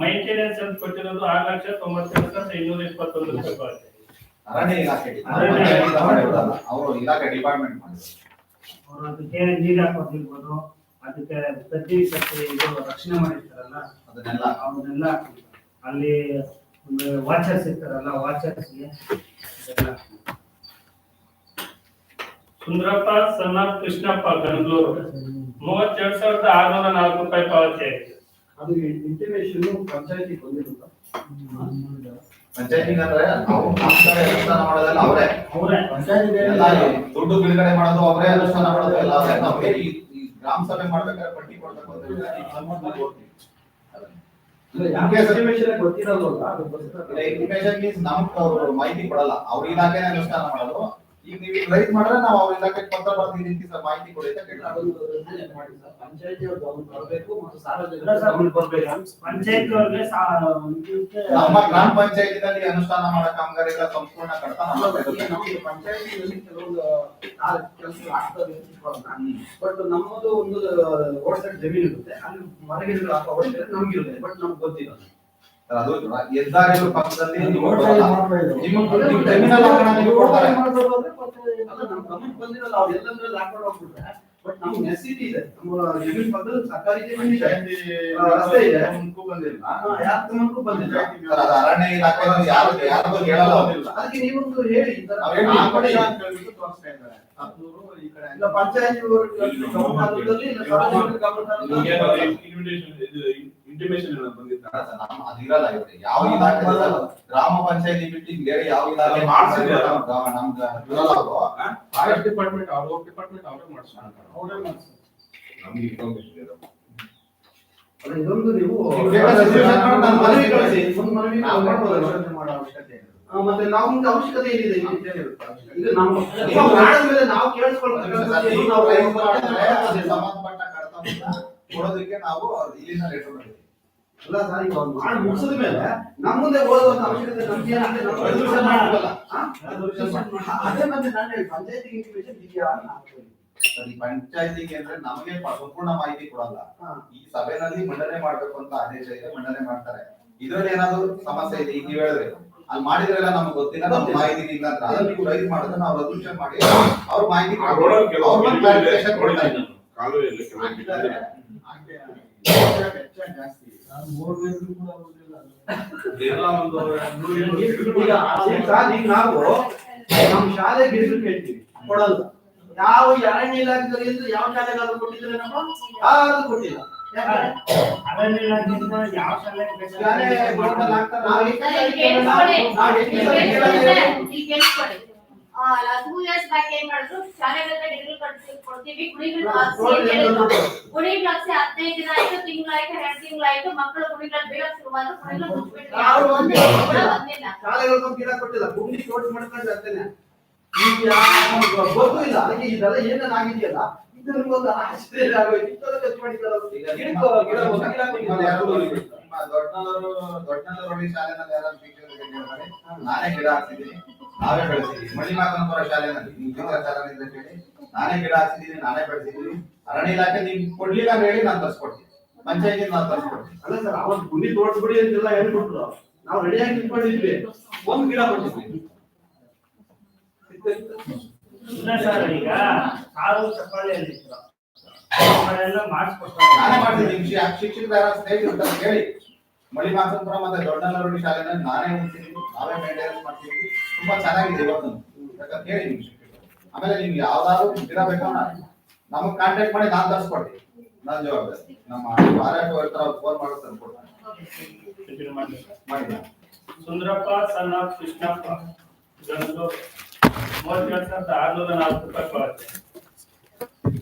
ಮೈಂಟೆನೆನ್ಸ್ ಅಂತ ಕೊಟ್ಟಿರೋದು ಆರು ಲಕ್ಷ ತೊಂಬತ್ತೇಳು ಸಾವಿರದ ಇನ್ನೂರ ಇಪ್ಪತ್ತೊಂದು ರೂಪಾಯಿ ಬರುತ್ತೆ. ಅರಣ್ಯ ಇಲಾಖೆ ಅರಣ್ಯ ಪಂಚಾಯತಿಂದ ಅವರು ಇಲಾಖೆ ಡಿಪಾರ್ಟ್ಮೆಂಟ್ ಮಾಡಿದ್ರು ಅವರು ಅದಕ್ಕೆ ನೀರು ಹಾಕೋದಿರ್ಬೋದು ಅದಕ್ಕೆ ಪ್ರತಿ ಸತಿ ಇದು ರಕ್ಷಣೆ ಮಾಡಿರ್ತಾರಲ್ಲ ಅದನ್ನೆಲ್ಲ ಅವನ್ನೆಲ್ಲ ಅಲ್ಲಿ ಒಂದು ವಾಚರ್ಸ್ ಇರ್ತಾರಲ್ಲ ವಾಚರ್ಸ್ಗೆ ಸುಂದರಪ್ಪ ಸಣ್ಣ ಕೃಷ್ಣಪ್ಪ ಗಂಗ್ಳೂರು. ಮೂವತ್ತೆರಡು ಸಾವಿರದ ಆರ್ನೂರ ನಾಲ್ಕು ರೂಪಾಯಿ ಪಾವತಿ ಆಗಿದೆ ಅದು ಇಂಟಿಮೇಷನ್ ಪಂಚಾಯತಿ ಬಂದಿರುತ್ತ ಪಂಚಾಯತಿಂಗ್ ಅಂದ್ರೆ ಅವ್ರು ನಮ್ಮ ಕಡೆ ಅನುಷ್ಠಾನ ಮಾಡೋದೆಲ್ಲ ಅವರೇ. ಪಂಚಾಯತಿ ದುಡ್ಡು ಬಿಡುಗಡೆ ಮಾಡೋದು ಅವರೇ ಅನುಷ್ಠಾನ ಮಾಡೋದು ಎಲ್ಲ ಅವರೇ. ನಮ್ಗೆ ಈ ಈ ಗ್ರಾಮ ಸಭೆ ಮಾಡ್ಬೇಕಾದ್ರೆ ಪಟ್ಟಿ ಕೊಡ್ಬೇಕು. ಇಂಟಿಮೇಷನ್ ನಮ್ಗ್ ಅವ್ರು ಮಾಹಿತಿ ಕೊಡಲ್ಲ. ಅವ್ರ ಇಲಾಖೆನೇ ಅನುಷ್ಠಾನ ಮಾಡೋದು. ಈಗ ನೀವು ಲೈಕ್ ಮಾಡಿದ್ರೆ ನಾವು ಅವ್ರ ಇಲಾಖೆಗೆ ಪತ್ರ ಸರ್ ಮಾಹಿತಿ ಕೊಡಿ ಅಂತ ಗಮನ ಬರಬೇಕು ಪಂಚಾಯತ್ ಅವ್ರಿಗೆ ನಮ್ಮ ಗ್ರಾಮ ಪಂಚಾಯತಿನಲ್ಲಿ ಅನುಷ್ಠಾನ ಮಾಡೋ ಕಾಮಗಾರಿಗಳ ಸಂಪೂರ್ಣ ಕಡತ ನಮ್ಮ ಅಲ್ಲ, ಕೈಯಲ್ಲಿ ಈಗ ಇರುತ್ತೆ. ನಮಗೆ ಪಂಚಾಯತಿನಲ್ಲಿ ಕೆಲವೊಂದು ಕೆಲಸ ಅಂತ. ಬಟ್ ನಮ್ಮದು ಒಂದು ರೋಡ್ ಸೈಡ್ ಜಮೀನು ಇರುತ್ತೆ ಅಲ್ಲಿ ಮರಗಿಡಗಳು ಹಾಕೋ ಅವಶ್ಯಕತೆ ನಮ್ಗಿರುತ್ತೆ ಬಟ್ ನಮ್ಗೆ ಗೊತ್ತಿಲ್ಲ ಅದು ಪಕ್ಕದಲ್ಲಿ ಬಟ್ ನಮ್ಗೆ ಮೆಸೇಜ್ ಇದೆ. ನಮ್ಮ ಪಕ್ಕದಲ್ಲಿ ಸರ್ಕಾರಿ ಜಮೀನು ಇದೆ. ಆ, ರಸ್ತೆ ಇದೆ. ಹಾ, ಯಾರ್ ಗಮನಕ್ಕೂ ಬಂದಿಲ್ಲ. ಅರಣ್ಯ ಇಲಾಖೆ ಯಾರು ಯಾರಿಗೂ ಹೇಳಲ್ಲ ಅದಕ್ಕೆ ನೀವೊಂದು ಹೇಳಿ ಪಂಚಾಯತಿ ಇಲ್ಲ ಬಂದಿರ್ತಾರೆ ಬಂದಿತ್ತ ಇವ್ರಿಗೆ. ಯಾವ ಇಲಾಖೆ ಗ್ರಾಮ ಪಂಚಾಯತಿ ಬಿಟ್ಟು ಬೇರೆ ಯಾವ ಇಲಾಖೆ ಮಾಡ್ಸಿದ್ರೆ ನಮ್ಗೆ- ನಮ್ಗೆ ಇರಲ್ಲ ಅವರು. ಫಾರೆಸ್ಟ್ ಡಿಪಾರ್ಟ್ಮೆಂಟ್ ಅವ್ರ ಡಿಪಾರ್ಟ್ಮೆಂಟ್ ಅವರೇ ಮಾಡ್ಸೋಣ ಅವರೇ ಮಾಡ್ತಾರೆ ನಮ್ಗೆ ಇನ್ಫಾರ್ಮೇಶನ್ ಇದೆ ಅಲ್ಲ, ಇದೊಂದು ನೀವು ನೀವು ಬೇಕಾದ್ರೆ situation ನೋಡಿ ಮನವಿ ಕಳಿಸಿ. ಒಂದು ಮನವಿ ನಾವು ಮಾಡ್ಬೋದು ಮಾಡೋ ಅವಶ್ಯಕತೆ ಇಲ್ಲ. ಮತ್ತೆ ನಾವು ಮುಂದೆ ಅವಶ್ಯಕತೆ ಏನಿದೆ ಇದು ನಾವು ನೀವು ಮಾಡಿದ್ಮೇಲೆ ಸಂಬಂಧಪಟ್ಟ ಕಡತ ಕೊಡೋದಕ್ಕೆ ನಾವು ಇಲ್ಲಿನ ಲೆಟರ್ ಬರ್ತೀವಿ ಅಲ್ಲ ಸರ್ ಈಗ ಅವ್ರು ಮಾಡಿ ಮುಗಿಸಿದ ಮೇಲೆ ನಮ್ಮ ಮುಂದೆ ಓದುವಂತ ಅವಶ್ಯಕತೆ ನಮ್ಗೆ ಏನಂದ್ರೆ ನಾವು resolution ಮಾಡ್ಬೇಕಲ್ಲ. ಅದೇ ಮತ್ತೆ ನಾನು ಹೇಳಿ ಪಂಚಾಯತಿಗೆ ಇಂಟಿಮೇಷನ್. ಸರಿ ಅಂದ್ರೆ ನಮಗೆ ಸಂಪೂರ್ಣ ಮಾಹಿತಿ ಕೊಡಲ್ಲ. ಈ ಸಭೆನಲ್ಲಿ ಮಂಡನೆ ಮಾಡ್ಬೇಕು ಅಂತ ಆದೇಶ ಇದೆ ಮಂಡನೆ ಮಾಡ್ತಾರೆ. ಇದ್ರಲ್ಲಿ ಏನಾದ್ರು ಸಮಸ್ಯೆ ಇದೆ ಈಗ ನೀವ್ ಹೇಳಿದ್ರೆ. ಅಲ್ಲಿ ಮಾಡಿದ್ರೆಲ್ಲ ನಮ್ಗೆ ಗೊತ್ತಿಲ್ಲ ನಮ್ಗೆ ಮಾಹಿತಿ ಇಲ್ಲ ಅಂತ ಅದನ್ನ ನೀವು ರೈಸ್ ಮಾಡಿದ್ರೆ ನಾವು ರೆಸಲ್ಯೂಷನ್ ಮಾಡಿ ಅವ್ರ ಮಾಹಿತಿ. ಕಾಲುವೆಯಲ್ಲಿ ಕೆಲವು ನಾವು ನಮ್ಮ ಶಾಲೆ ಹೆಸರು ಕೇಳ್ತೀವಿ. ಕೊಡಲ್ಲ. ಯಾವ ಅರಣ್ಯ ಇಲಾಖೆದಲ್ಲಿ ಯಾವ ಶಾಲೆಗಾದ್ರೂ ಕೊಟ್ಟಿದ್ರೆ ನಮ್ಮ ಯಾರು ಕೊಟ್ಟಿಲ್ಲ? ಅರಣ್ಯ ಇಲಾಖೆಯಿಂದ ಯಾವ ಶಾಲೆಗೆ ಶಾಲೆ ಟೂ ಇಯರ್ಸ್ ಬ್ಯಾಕ್ ಏನ್ ಮಾಡಿದ್ರು? ಶಾಲೆಗಳಿಗೆ ಡಿಗ್ರಿ ಕೊಡ್ತೀವಿ ಹದಿನೈದು ದಿನ ಆಯ್ತು ತಿಂಗಳಾಯ್ತು ಎರಡು ತಿಂಗಳಾಯ್ತು ಮಕ್ಕಳು ಕುಡಿಗಳು ಬೀಳಕ್ ಯಾರು ಒಂದು ಕೂಡ ಬಂದಿಲ್ಲ. ಶಾಲೆಗಳು ಗಿಡ ಕೊಟ್ಟಿಲ್ಲ. ಗುಂಡಿ ತೋಟ ಮಾಡ್ಕೊಂಡು ಅಷ್ಟೇನೆ. ಗೊತ್ತೂ ಇಲ್ಲ ಅದಕ್ಕೆ ಇದೆಲ್ಲ ಇದು ನಮ್ಗೊಂದು ಆಶ್ಚರ್ಯ ಆಗೋಯ್ತು. ಇಷ್ಟೆಲ್ಲ ಖರ್ಚು ಗಿಡ ದೊಡ್ಡನವರು ದೊಡ್ಡನವರೊಳ್ಳಿ ಶಾಲೆನಲ್ಲಿ ಯಾರಾದ್ರೂ ಟೀಚರ್ ನಾನೇ ಗಿಡ ಹಾಕ್ತಿದ್ದೀನಿ. ನಾವೇ ಬೆಳೆಸಿದೀವಿ ಮಣಿಮಾಕನಪುರ ಶಾಲೆನಲ್ಲಿ ಶಾಲೆನಿಂದ ಕೇಳಿ ನಾನೇ ಗಿಡ ಹಾಕ್ತಿದ್ದೀನಿ ನಾನೇ ಬೆಳೆಸಿದ್ದೀನಿ. ಅರಣ್ಯ ಇಲಾಖೆ ನೀವು ಕೊಡ್ಲಿಲ್ಲ ಅಂತ ಹೇಳಿ ನಾನು ತರ್ಸ್ಕೊಡ್ತೀನಿ. ಪಂಚಾಯತಿ ನಾನು ತರ್ಸ್ಕೊಡ್ತೀನಿ. ಅಲ್ಲ ಸರ್ ಅವತ್ತು ಗುಲಿ ತೋಡ್ಬಿಡಿ ಅಂತೆಲ್ಲ ಹೇಳ್ಬಿಟ್ರು. ನಾವು ಆಗಿ ನಿಂತ್ಕೊಂಡಿದ್ವಿ. ಒಂದ್ ಗಿಡ ಕೊಟ್ಟಿದ್ವಿ ಸರ್ ಈಗ ಕಾರು ಚಪ್ಪಾಳೆಯಲ್ಲಿ ನಾನೇ ಮಾಡ್ತೀನಿ ಶಿಕ್ಷಕರು ಸ್ನೇಹಿತರು ಹೇಳಿ ಮಣಿಮಾಕನಪುರ ಮತ್ತೆ ದೊಡ್ಡನವರೊಳ್ಳಿ ಶಾಲೆನಲ್ಲಿ ನಾನೇ ಉಳಿಸಿದ್ದೀನಿ ನಾವೇ ಮೇಂಟೆನೆನ್ಸ್ ಮಾಡ್ತೀವಿ. ತುಂಬಾ ಚೆನ್ನಾಗಿದೆ ಇವತ್ತು. ಯಾಕಂತ ಹೇಳಿ. ನಿಮ್ಗೆ ಆಮೇಲೆ ನಿಮ್ಗೆ ಯಾವ್ದಾದ್ರು ಗಿಡ ನಮಗ್ ಕಾಂಟ್ಯಾಕ್ಟ್ ಮಾಡಿ ನಾನ್ ತರ್ಸ್ಕೊಡ್ತೀನಿ. ನನ್ನ ಜವಾಬ್ದಾರಿ. ನಮ್ಮ ಆರಾಟ ಇರ್ತಾರ ಅವ್ರು ಫೋನ್ ಮಾಡಿ ತಂದ್ಕೊಡ್ತಾರೆ ಸುಂದರಪ್ಪ ಸಣ್ಣ ಕೃಷ್ಣಪ್ಪ ಗಂಡು. ಮೂವತ್ತೆರಡು ಸಾವಿರದ ಆರ್ನೂರ ನಾಲ್ಕು ರೂಪಾಯಿ ಪಾವತಿ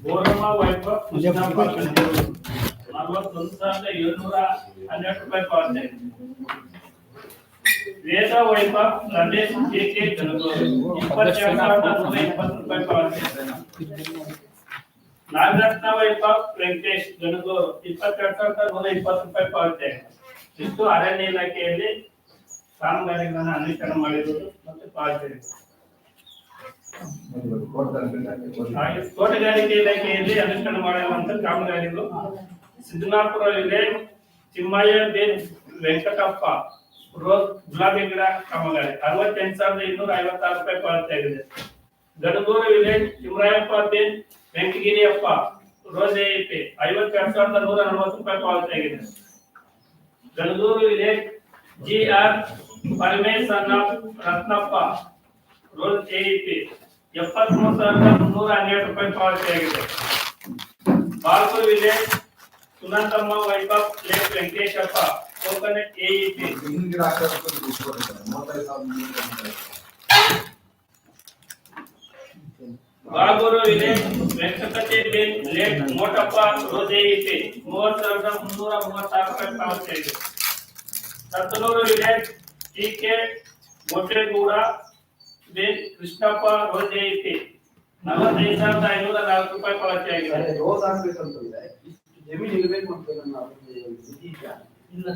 ಗೋರಮ್ಮ ವೈಭವ ಕೃಷ್ಣಪ್ಪ ನಲವತ್ತೊಂದು ಸಾವಿರದ ಏಳ್ನೂರ ಹನ್ನೆರಡು ರೂಪಾಯಿ ಪಾವತಿ ಆಗಿದೆ. ವೇದ ವೈಭವ ರಮೇಶ್ ಕೆ ಕೆ ಗಣಗೂರು ಇಪ್ಪತ್ತೆರಡು ಸಾವಿರದ ನೂರ ಇಪ್ಪತ್ತು ರೂಪಾಯಿ ಪಾವತಿ ಆಗಿದೆ. ನಾಗರತ್ನ ವೈಭವ್ ವೆಂಕಟೇಶ್ ಗಣಗೂರು ಇಪ್ಪತ್ತೆರಡು ಸಾವಿರದ ನೂರ ಇಪ್ಪತ್ತು ರೂಪಾಯಿ ಪಾವತಿ ಆಗಿದೆ. ಇಷ್ಟು ಅರಣ್ಯ ಇಲಾಖೆಯಲ್ಲಿ ಕಾಮಗಾರಿಗಳನ್ನ ಅನುಷ್ಠಾನ ಮಾಡಿರುವುದು ಮತ್ತು ಪಾವತಿ ಹಾಗೆ ತೋಟಗಾರಿಕೆ ಇಲಾಖೆಯಲ್ಲಿ ಅನುಷ್ಠಾನ ಮಾಡಿರುವಂತ ಕಾಮಗಾರಿಗಳು ಸಿದ್ದನಾಪುರ ವಿಲೇಜ್ ತಿಮ್ಮಯ್ಯ ಬೇನ್ ವೆಂಕಟಪ್ಪ ರೋಸ್ ಗುಲಾಬಿ ಗಿಡ ಕಾಮಗಾರಿ. ಅರವತ್ತೆಂಟು ಸಾವಿರದ ಇನ್ನೂರ ಐವತ್ತಾರು ರೂಪಾಯಿ ಪಾವತಿ ಆಗಿದೆ. ಗಡಗೂರು ವಿಲೇಜ್ ಇಮ್ರಾಯಪ್ಪ ಬೇನ್ ವೆಂಕಗಿರಿಯಪ್ಪ ರೋಸ್ ಎಪಿ ಐವತ್ತೆರಡು ಸಾವಿರದ ನೂರ ನಲವತ್ತು ರೂಪಾಯಿ ಪಾವತಿ ಆಗಿದೆ. Ganagur village G R Paramesh Ratnappa, rose AEP ಎಪ್ಪತ್ಮೂರು ಸಾವಿರದ ಮುನ್ನೂರ ಹನ್ನೆರಡು ರೂಪಾಯಿ ಪಾವತಿ ಆಗಿದೆ. Balpur village Sunanthamma wife of late Venkateshappa coconut rose village T K Mottegooda ಬೇನ್ ಕೃಷ್ಣಪ್ಪ ರೋಜೆ ಎಇಪಿ ನಲವತ್ತೈದು ಸಾವಿರದ ಐನೂರ ನಾಲ್ಕು ರೂಪಾಯಿ ಪಾವತಿ ಆಗಿದೆ ರೋಸ್ ಹಾಕ್ಬೇಕಂತಂದ್ರೆ ಇಷ್ಟು ಜಮೀನು ಇರ್ಬೇಕು ಅಂತ ನನ್ನ? ಇಲ್ಲ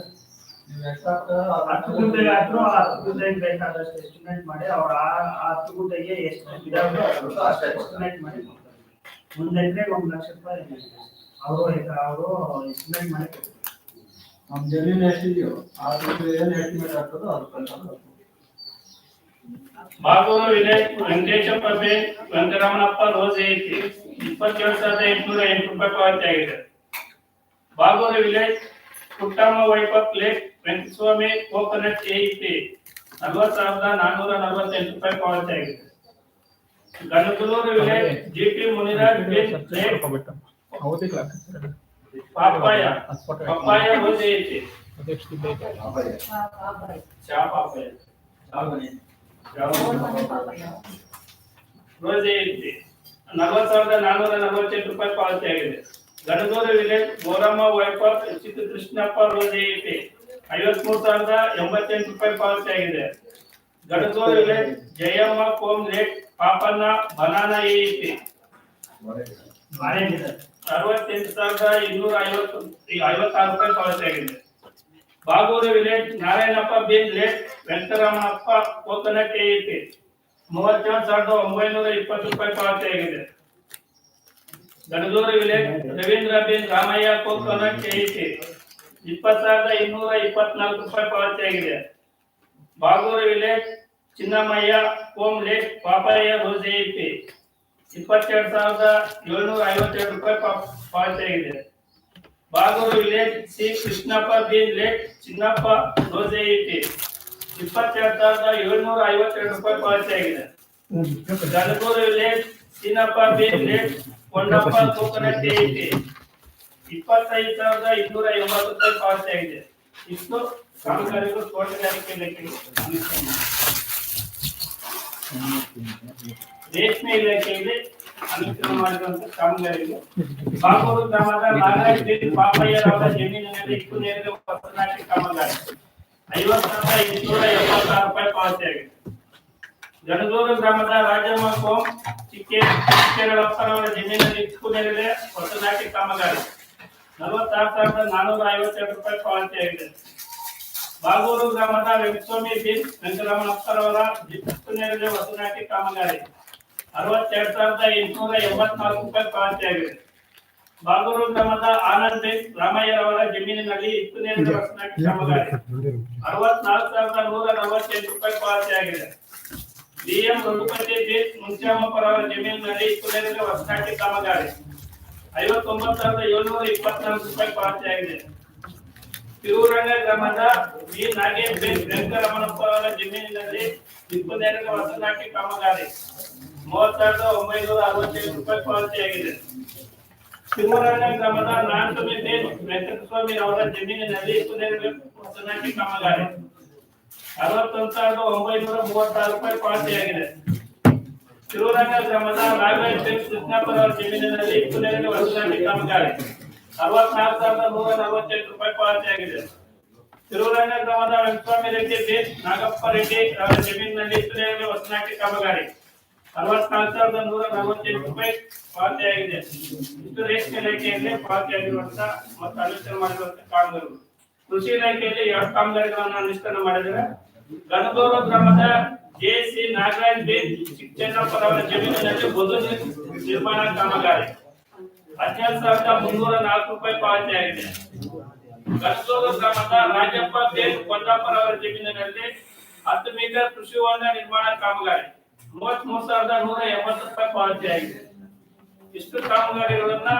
ಹತ್ತು ಗುಂಟೆಗೆ ಆದ್ರೂ ಆ ಹತ್ತು ಗುಂಟೆಗೆ ಬೇಕಾದಷ್ಟು ಎಸ್ಟಿಮೇಟ್ ಮಾಡಿ ಅವ್ರ ಆ ಹತ್ತು ಗುಂಟೆಗೆ ಎಷ್ಟು ಅಷ್ಟು ಎಸ್ಟಿಮೇಟ್ ಮಾಡಿ. ಒಂದ್ ಎಕರೆಗೆ ಒಂದ್ ಲಕ್ಷ ರೂಪಾಯಿ ಅವರು ಅವರು ಎಸ್ಟಿಮೇಟ್ ಮಾಡಿ ನಮ್ ಜಮೀನು ಎಷ್ಟಿದೆಯೋ ಆ ದುಡ್ಡು ಏನ್ ಎಸ್ಟಿಮೇಟ್ ಆಗ್ತದೋ ಅದು ಪ್ರಕಾರ Bagur village Venkateshappa Venkataramanappa rose AEP ಇಪ್ಪತ್ತೇಳು ಸಾವಿರದ ಎಂಟುನೂರ ಎಂಟು ರೂಪಾಯಿ ಪಾವತಿ ಆಗಿದೆ. Bagur village Puttamma wife of late Venkataswamy coconut AEP ನಲ್ವತ್ ಸಾವಿರದ ನಾನ್ನೂರ ನಲವತ್ತೆಂಟು ರೂಪಾಯಿ ಪಾವತಿ ಆಗಿದೆ. Ganagaluru village GP Muniraj late Papaiah. Papaya rose ಐತಿ. ಚಾ ಪಾಪಾಯ. ರೋಜೆ ಐತಿ. ನಲವತ್ತು ಸಾವಿರದ ನಾನ್ನೂರ ನಲವತ್ತೆಂಟು ರೂಪಾಯಿ ಪಾವತಿ ಆಗಿದೆ. ಗಣಗೂರು ವಿಲೇಜ್ ಗೋರಮ್ಮ ವೈಪರ್ ಚಿಕ್ಕ ಕೃಷ್ಣಪ್ಪ ರೋಜೆ ಐತಿ. ಐವತ್ಮೂರು ಸಾವಿರದ ಎಂಬತ್ತೆಂಟು ರೂಪಾಯಿ ಪಾವತಿ ಆಗಿದೆ. ವಿಲೇಜ್ ಜಯಮ್ಮ ಕೋಮ್ ಲೇಟ್ ಪಾಪಣ್ಣ ಬನಾನ ಗಿಡ ಅರವತ್ತೆಂಟು ಸಾವಿರದ ಇನ್ನೂರ ಐವತ್ತು ಐವತ್ತಾರು ರೂಪಾಯಿ ಪಾವತಿ ಆಗಿದೆ. ಬಾಗೂರು ವಿಲೇಜ್ ನಾರಾಯಣಪ್ಪ ಬಿನ್ ಲೇಟ್ ವೆಂಕಟರಾಮನಪ್ಪ ಕೋಕೋನಟ್ ಎಇಪಿ ಮೂವತ್ತೇಳು ಸಾವಿರದ ಒಂಬೈನೂರ ಇಪ್ಪತ್ತು ರೂಪಾಯಿ ಪಾವತಿಯಾಗಿದೆ ಗಣಗೂರು ವಿಲೇಜ್ ರವೀಂದ್ರ ಬಿನ್ ರಾಮಯ್ಯ ಕೋಕೋನ ಕೆಇಸಿ ಇಪ್ಪತ್ ಸಾವಿರದ ಇನ್ನೂರ ಇಪ್ಪತ್ನಾಲ್ಕು ರೂಪಾಯಿ ಪಾವತಿಯಾಗಿದೆ ಬಾಗೂರು ವಿಲೇಜ್ ಚಿನ್ನಮಯ್ಯ ಓಂ ಲೇಟ್ ಪಾಪಯ್ಯ ರೋಸ್ ಇಪ್ಪಿ ಇಪ್ಪತ್ತೆರಡು ಸಾವಿರದ ಏಳ್ನೂರ ಐವತ್ತೆರಡು ರೂಪಾಯಿ ಪಾವತಿ ಆಗಿದೆ. ಬಾಗೂರು ವಿಲೇಜ್ ಸಿ ಕೃಷ್ಣಪ್ಪ ಬಿನ್ ಲೇಟ್ ಚಿನ್ನಪ್ಪ ರೋಸೆ ಇಪ್ಪಿ ಇಪ್ಪತ್ತೆರಡು ಸಾವಿರದ ಏಳ್ನೂರ ಐವತ್ತೆರಡು ರೂಪಾಯಿ ಪಾವತಿಯಾಗಿದೆ ಗಣಗೂರು ವಿಲೇಜ್ ಚಿನ್ನಪ್ಪ ಬಿನ್ ಲೇಟ್ ಕೊಂಡಪ್ಪ ಕೋಕೋನಟ್ ಇಟಿ ಇಪ್ಪತ್ತೈದು ಸಾವಿರದ ಇನ್ನೂರ ಎಂಬತ್ತು ರೂಪಾಯಿ ಪಾವತಿಯಾಗಿದೆ ಇಷ್ಟು ಕಾಮಗಾರಿಗಳು ತೋಟಗಾರಿಕೆ ಇಲಾಖೆಗೆ. ರೇಷ್ಮೆ ಇಲಾಖೆಯಲ್ಲಿ ಅನುಷ್ಠಾನ ಮಾಡಿರುವಂತ ಕಾಮಗಾರಿಗಳು ಬಾಗೂರು ಗ್ರಾಮದ ನಾಗರಾಜ್ ಪಾಪಯ್ಯರವರ ಜಮೀನಿನಲ್ಲಿ ಇಟ್ಟು ನೇರಿನ ಹೊಸನಾಟಿ ಕಾಮಗಾರಿ. ಐವತ್ತು ಸಾವಿರದ ಎಂಟುನೂರ ಎಪ್ಪತ್ತಾರು ರೂಪಾಯಿ ಪಾವತಿಯಾಗಿದೆ ಗಣಗೂರು ಗ್ರಾಮದ ರಾಜಮ್ಮ ಕೋಂ ಚಿಕ್ಕೆ ಚಿಕ್ಕೇರಳಪ್ಪನವರ ಜಮೀನಲ್ಲಿ ಇಟ್ಟು ಹೊಸದಾಗಿ ಕಾಮಗಾರಿ. ನಲವತ್ತಾರು ಸಾವಿರದ ನಾನೂರ ಐವತ್ತೆರಡು ರೂಪಾಯಿ ಪಾವತಿಯಾಗಿದೆ ಬಾಗೂರು ಗ್ರಾಮದ ವೆಂಕಸ್ವಾಮಿ ಬಿನ್ ವೆಂಕಟರಮಣಪ್ಪರವರ ಇಟ್ಟು ಹೊಸದಾಗಿ ಕಾಮಗಾರಿ. ಅರವತ್ತೆರಡು ಸಾವಿರದ ಎಂಟುನೂರ ಎಂಬತ್ನಾಲ್ಕು ರೂಪಾಯಿ ಪಾವತಿಯಾಗಿದೆ ಬಾಗೂರು ಗ್ರಾಮದ ಆನಂದ್ ಬಿನ್ ರಾಮಯ್ಯರವರ ಜಮೀನಿನಲ್ಲಿ ಇತ್ತು ಹೊಸದಾಗಿ ಕಾಮಗಾರಿ. ಅರವತ್ನಾಲ್ಕು ಸಾವಿರದ ನೂರ ನಲವತ್ತೆಂಟು ರೂಪಾಯಿ ಪಾವತಿಯಾಗಿದೆ ಡಿಎಂ ರಘುಪತಿ ಬೇಗ್ ಅವರ ಜಮೀನಿನಲ್ಲಿ ನೇರದ ರಕ್ಷಣಾಕಿ ಕಾಮಗಾರಿ. ಐವತ್ತೊಂಬತ್ತರಿಂದ ಏಳ್ನೂರ ಇಪ್ಪತ್ನಾಲ್ಕು ರೂಪಾಯಿ ಪಾವತಿಯಾಗಿದೆ ತಿರುವರಂಗ ಗ್ರಾಮದ ಬಿ ನಾಗೇಶ್ ವೆಂಕರಮಣಪ್ಪ ಅವರ ಜಮೀನಿನಲ್ಲಿ ನೇರದ ವಸನಾಟಿ ಕಾಮಗಾರಿ. ಸಾವಿರದ ಒಂಬೈನೂರ ಅರವತ್ತೈದು ರೂಪಾಯಿ ಪಾವತಿಯಾಗಿದೆ ತಿರುವರಂಗ ಗ್ರಾಮದ ನಾಲ್ಕು ಬೇನ್ ವೆಂಕಟಸ್ವಾಮಿ ಅವರ ಜಮೀನಿನಲ್ಲಿ ಇಪ್ಪತ್ತೆರಡು ಹೊಸನಾಟಿ ಕಾಮಗಾರಿ. ಅರವತ್ತೊಂದು ಸಾವಿರದ ಒಂಬೈನೂರ ಮೂವತ್ತಾರು ರೂಪಾಯಿ ಪಾವತಿಯಾಗಿದೆ ಶಿವರಂಗ ಗ್ರಾಮದ ನಾಗರಾಜ್ ಕೃಷ್ಣಪ್ಪರ ಜಮೀನಿನಲ್ಲಿ ಸುನೇರ ವರ್ಷದಲ್ಲಿ ಕಾಮಗಾರಿ. ಅರವತ್ನಾಲ್ಕು ಸಾವಿರದ ನೂರ ನಲವತ್ತೆಂಟು ರೂಪಾಯಿ ಪಾವತಿಯಾಗಿದೆ ತಿರುವರಂಗ ಗ್ರಾಮದ ವೆಂಕಸ್ವಾಮಿ ರೆಡ್ಡಿ ನಾಗಪ್ಪ ರೆಡ್ಡಿ ಅವರ ಜಮೀನಿನಲ್ಲಿ ಸುನೇರ ಹೊಸನಾಟಿ ಕಾಮಗಾರಿ. ಅರವತ್ನಾಲ್ಕು ಸಾವಿರದ ನೂರ ನಲವತ್ತೆಂಟು ರೂಪಾಯಿ ಪಾವತಿಯಾಗಿದೆ ಇಷ್ಟು ರೇಷ್ಮೆ ಇಲಾಖೆಯಲ್ಲಿ ಪಾವತಿಯಾಗಿರುವಂತಹ ಮತ್ತು ಅನುಷ್ಠಾನ ಮಾಡಿರುವಂತಹ ಕಾಮಗಾರಿಗಳು ಕೃಷಿ ಇಲಾಖೆಯಲ್ಲಿ ಎರಡು ಕಾಮಗಾರಿಗಳನ್ನು ಅನುಷ್ಠಾನ ಮಾಡಿದರೆ ಗಣಗೌರ ಗ್ರಾಮದ ಜೆ ಸಿ ನಾಗರಾಜ್ ಬಿ ಚಿಕ್ಕಣ್ಣಪ್ಪರ ಅವರ ಜಮೀನಿನಲ್ಲಿ ಬದು ನಿರ್ಮಾಣ ಕಾಮಗಾರಿ. ಹದಿನೇಳು ಸಾವಿರದ ಮುನ್ನೂರ ನಾಲ್ಕು ರೂಪಾಯಿ ಪಾವತಿಯಾಗಿದೆ ಗಣಗೌರ ಗ್ರಾಮದ ರಾಜಪ್ಪ ಬೇನ್ ಕೊಂಡಾಪುರ ಅವರ ಜಮೀನಿನಲ್ಲಿ ಹತ್ತು ಮೀಟರ್ ಕೃಷಿ ಹೊಂಡ ನಿರ್ಮಾಣ ಕಾಮಗಾರಿ. ಮೂವತ್ತ್ ಮೂರು ಸಾವಿರದ ನೂರ ಎಂಬತ್ತು ರೂಪಾಯಿ ಪಾವತಿಯಾಗಿದೆ ಇಷ್ಟು ಕಾಮಗಾರಿಗಳನ್ನ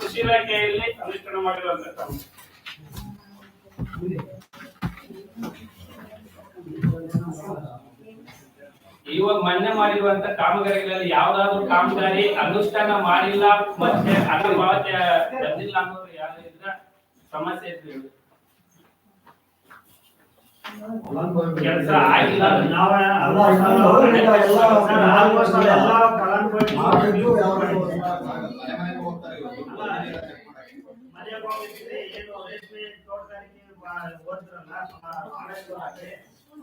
ಕೃಷಿ ಇಲಾಖೆಯಲ್ಲಿ ಅನುಷ್ಠಾನ ಮಾಡಿರುವಂತ ಇವಾಗ ಮೊನ್ನೆ ಮಾಡಿರುವಂತ ಕಾಮಗಾರಿಗಳಲ್ಲಿ ಯಾವ್ದಾದ್ರು ಕಾಮಗಾರಿ ಅನುಷ್ಠಾನ ಮಾಡಿಲ್ಲ, ಮತ್ತೆ ಅದ್ರ ಪಾವತಿ ಬಂದಿಲ್ಲ ಅನ್ನೋರು ಯಾರು ಇದ್ರ ಸಮಸ್ಯೆ ಇದ್ರೆ ಕೆಲಸ ಆಗಿಲ್ಲ.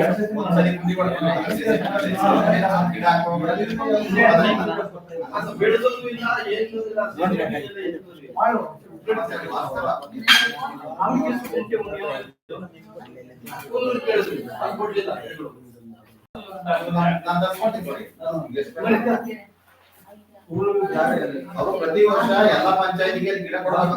ಅದು ಒಂದ್ಸರಿ ಕುಡಿ ಹೊಡ್ಕೊಂಡು ಗಿಡ ಹಾಕ್ಕೊಂಡ್ಬಿಡೋದು. ಅದು ಬೆಳೆದಲ್ಲೂ ಇಲ್ಲ ಏನೂ ಇಲ್ಲ ಸೇರಿಲ್ಲ, ಏನೂ ಇಲ್ಲ. ಮಾಡು. ಒಂದ್ಸರಿ ವಾಸ್ತವ. ನಮ್ಗೆ ಎಷ್ಟು ಗಂಟೆ ಮುಗಿಯೋದು? ಒಂದು ಕೇಳಿದ್ವಿ, ಅದು ಕೊಡ್ಲಿಲ್ಲ. ನಾನ್- ನಾನ್ ತರ್ಸ್ಕೊಡ್ತೀನಿ ನೋಡಿ. ಎಷ್ಟು ಬೇಕು? ಊರು ಜಾಗ ಇದೆ. ಅವರು ಪ್ರತಿ ವರ್ಷ ಎಲ್ಲ ಪಂಚಾಯತಿಗೆ ಗಿಡ ಕೊಡೋದು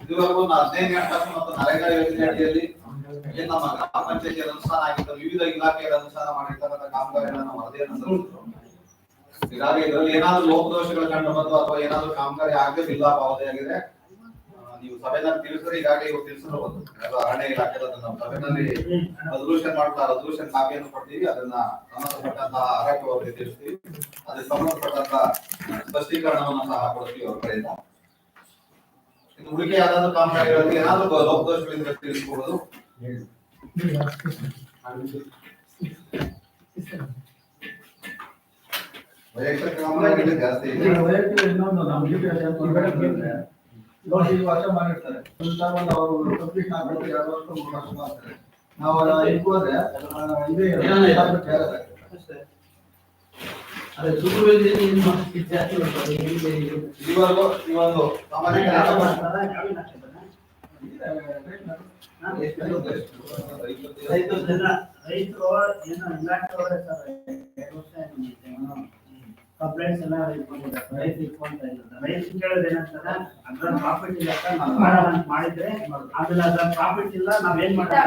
ಇದುವರೆಗೂ ಹದಿನೈದು ಗಂಟೆ ಮತ್ತು ನರೇಗಾ ಯೋಜನೆ ಅಡಿಯಲ್ಲಿ ನಮ್ಮ ಗ್ರಾಮ ಪಂಚಾಯತಿ ಅನುಷ್ಠಾನ ಆಗಿದ್ದ ವಿವಿಧ ಇಲಾಖೆಗಳ ಅನುಷ್ಠಾನ ಮಾಡಿರ್ತಕ್ಕಂಥ ಕಾಮಗಾರಿಗಳನ್ನ ವರದಿಯನ್ನು ಹೀಗಾಗಿ ಇದರಲ್ಲಿ ಏನಾದ್ರೂ ಲೋಪದೋಷಗಳು ಕಂಡು ಬಂದು ಅಥವಾ ಏನಾದ್ರೂ ಕಾಮಗಾರಿ ಆಗದೆ ಬಿಲ್ ಪಾವತಿ ಆಗಿದೆ ನೀವು ಸಭೆನಲ್ಲಿ ತಿಳಿಸಿದ್ರೆ ಈಗಾಗಲೇ ಇವ್ರು ತಿಳಿಸಿರಬಹುದು ಅರಣ್ಯ ಇಲಾಖೆ ನಾವು ಸಭೆನಲ್ಲಿ ರೆಸಲ್ಯೂಷನ್ ಮಾಡ್ತಾ ರೆಸಲ್ಯೂಷನ್ ಕಾಪಿಯನ್ನು ಕೊಡ್ತೀವಿ ಅದನ್ನ ಸಂಬಂಧಪಟ್ಟಂತಹ ಆರೋಗ್ಯ ಅವರಿಗೆ ತಿಳಿಸ್ತೀವಿ. ಅದಕ್ಕೆ ಸಂಬಂಧಪಟ್ಟಂತ ಸ್ಪಷ್ಟೀಕರಣವನ್ನು ಸಹ ಕೊಡ್ತೀವಿ ಅವ್ರ ಕಡೆಯಿಂದ. ಇನ್ನು ಉಳಿಕೆ ಯಾವ್ದಾದ್ರು ಕಾಮಗಾರಿಗಳಲ್ಲಿ ಏನಾದರೂ ಲೋಪದೋಷಗಳಿಂದ ತಿಳಿಸ್ಕೊಡೋದು. ವೈಯಕ್ತಿಕ ಜಾಸ್ತಿ ಇದೆ ವೈಯಕ್ತಿಕ ಇನ್ನೊಂದು ನಮ್ಮ ಇವಾಗ ಐದು ವರ್ಷ ಮಾಡಿರ್ತಾರೆ ಒಂದು ಅವರು ಕಂಪ್ಲೀಟ್ ಆಗ್ಬೇಕು ಎರಡು ವರ್ಷ ಮೂರು ವರ್ಷ ಮಾಡ್ತಾರೆ ನಾವು ಇದಕ್ಕೆ ಹೋದ್ರೆ ಇದೇ ಅದೇ ಏನು ಜಾಸ್ತಿ ಬರ್ತದೆ ಇವಾಗ ಒಂದು ಸಾಮಾಜಿಕ ರೈತರು ಜನ ರೈತರು ಏನೋ ಇಲಾಖೆಯವರೇ ಸರ್ ಎರಡು ವರ್ಷ ಕಂಪ್ಲೇಂಟ್ಸ್ ಎಲ್ಲ ಇಟ್ಕೊಂಡಿದ್ದಾರೆ ರೈತ ಇಟ್ಕೊಂತ ಇಲ್ಲ. ರೈತ ಕೇಳೋದು ಏನಂತಾರ ಅದ್ರ ಪ್ರಾಫಿಟ್ ಇಲ್ಲ ಸರ್ ನಾವು ಮಾಡಿದ್ರೆ ಆಮೇಲೆ ಅದ್ರ ಪ್ರಾಫಿಟ್ ಇಲ್ಲ ನಾವೇನ್ ಇದೆಲ್ಲ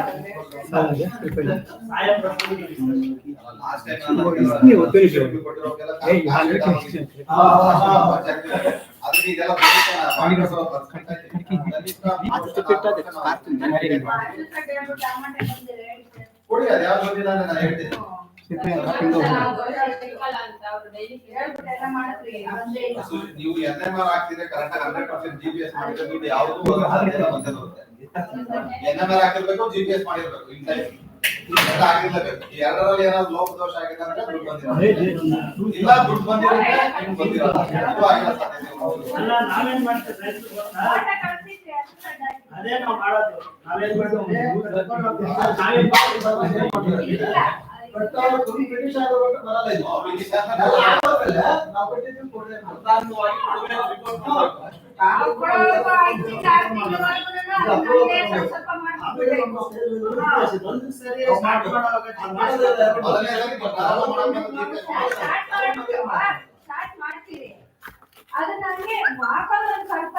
ಕೊಡಿ ಅದು ಯಾವ್ದು ಬಂದಿಲ್ಲ ನಾನು ಹೇಳ್ತೀನಿ ನೀವು ಎನ್ ಎಂ ಆರ್ ಹಾಕ್ತಿದ್ರೆ ಕರೆಕ್ಟ್ ಹಂಡ್ರೆಡ್ ಪರ್ಸೆಂಟ್ ಜಿ ಮಾಡಿದ್ರೆ ದುಡ್ಡು ಯಾವುದು ಎನ್ ಎಂ ಆರ್ ಹಾಕಿರ್ಬೇಕು ಜಿ ಮಾಡಿರ್ಬೇಕು ಇಲ್ಲ ಆಗಿರ್ಲೇಬೇಕು ಎರಡರಲ್ಲಿ ಏನಾದ್ರು ಲೋಪದೋಷ ಆಗಿದೆ ಅಂದ್ರೆ ದುಡ್ಡು ಇಲ್ಲ ನಾವು ಮಾಡೋದು ನಾವೇನ್ ಮಾಡ್ತೀವಿ ಬಟ್ ಅವ್ರು British ಆಗೋರ್ಗು ಬರಲ್ಲ ನಾವು ಕೊಟ್ಟಿದ್ದೀವಿ ಕೊಡ್ಬೇಕು. ಒಂದು ಸರಿ ಸ್ಟಾರ್ಟ್ ಮಾಡ್ತೀವಿ ಅದು ನನಗೆ ಹಾಕೋದು ಒಂದು ಸ್ವಲ್ಪ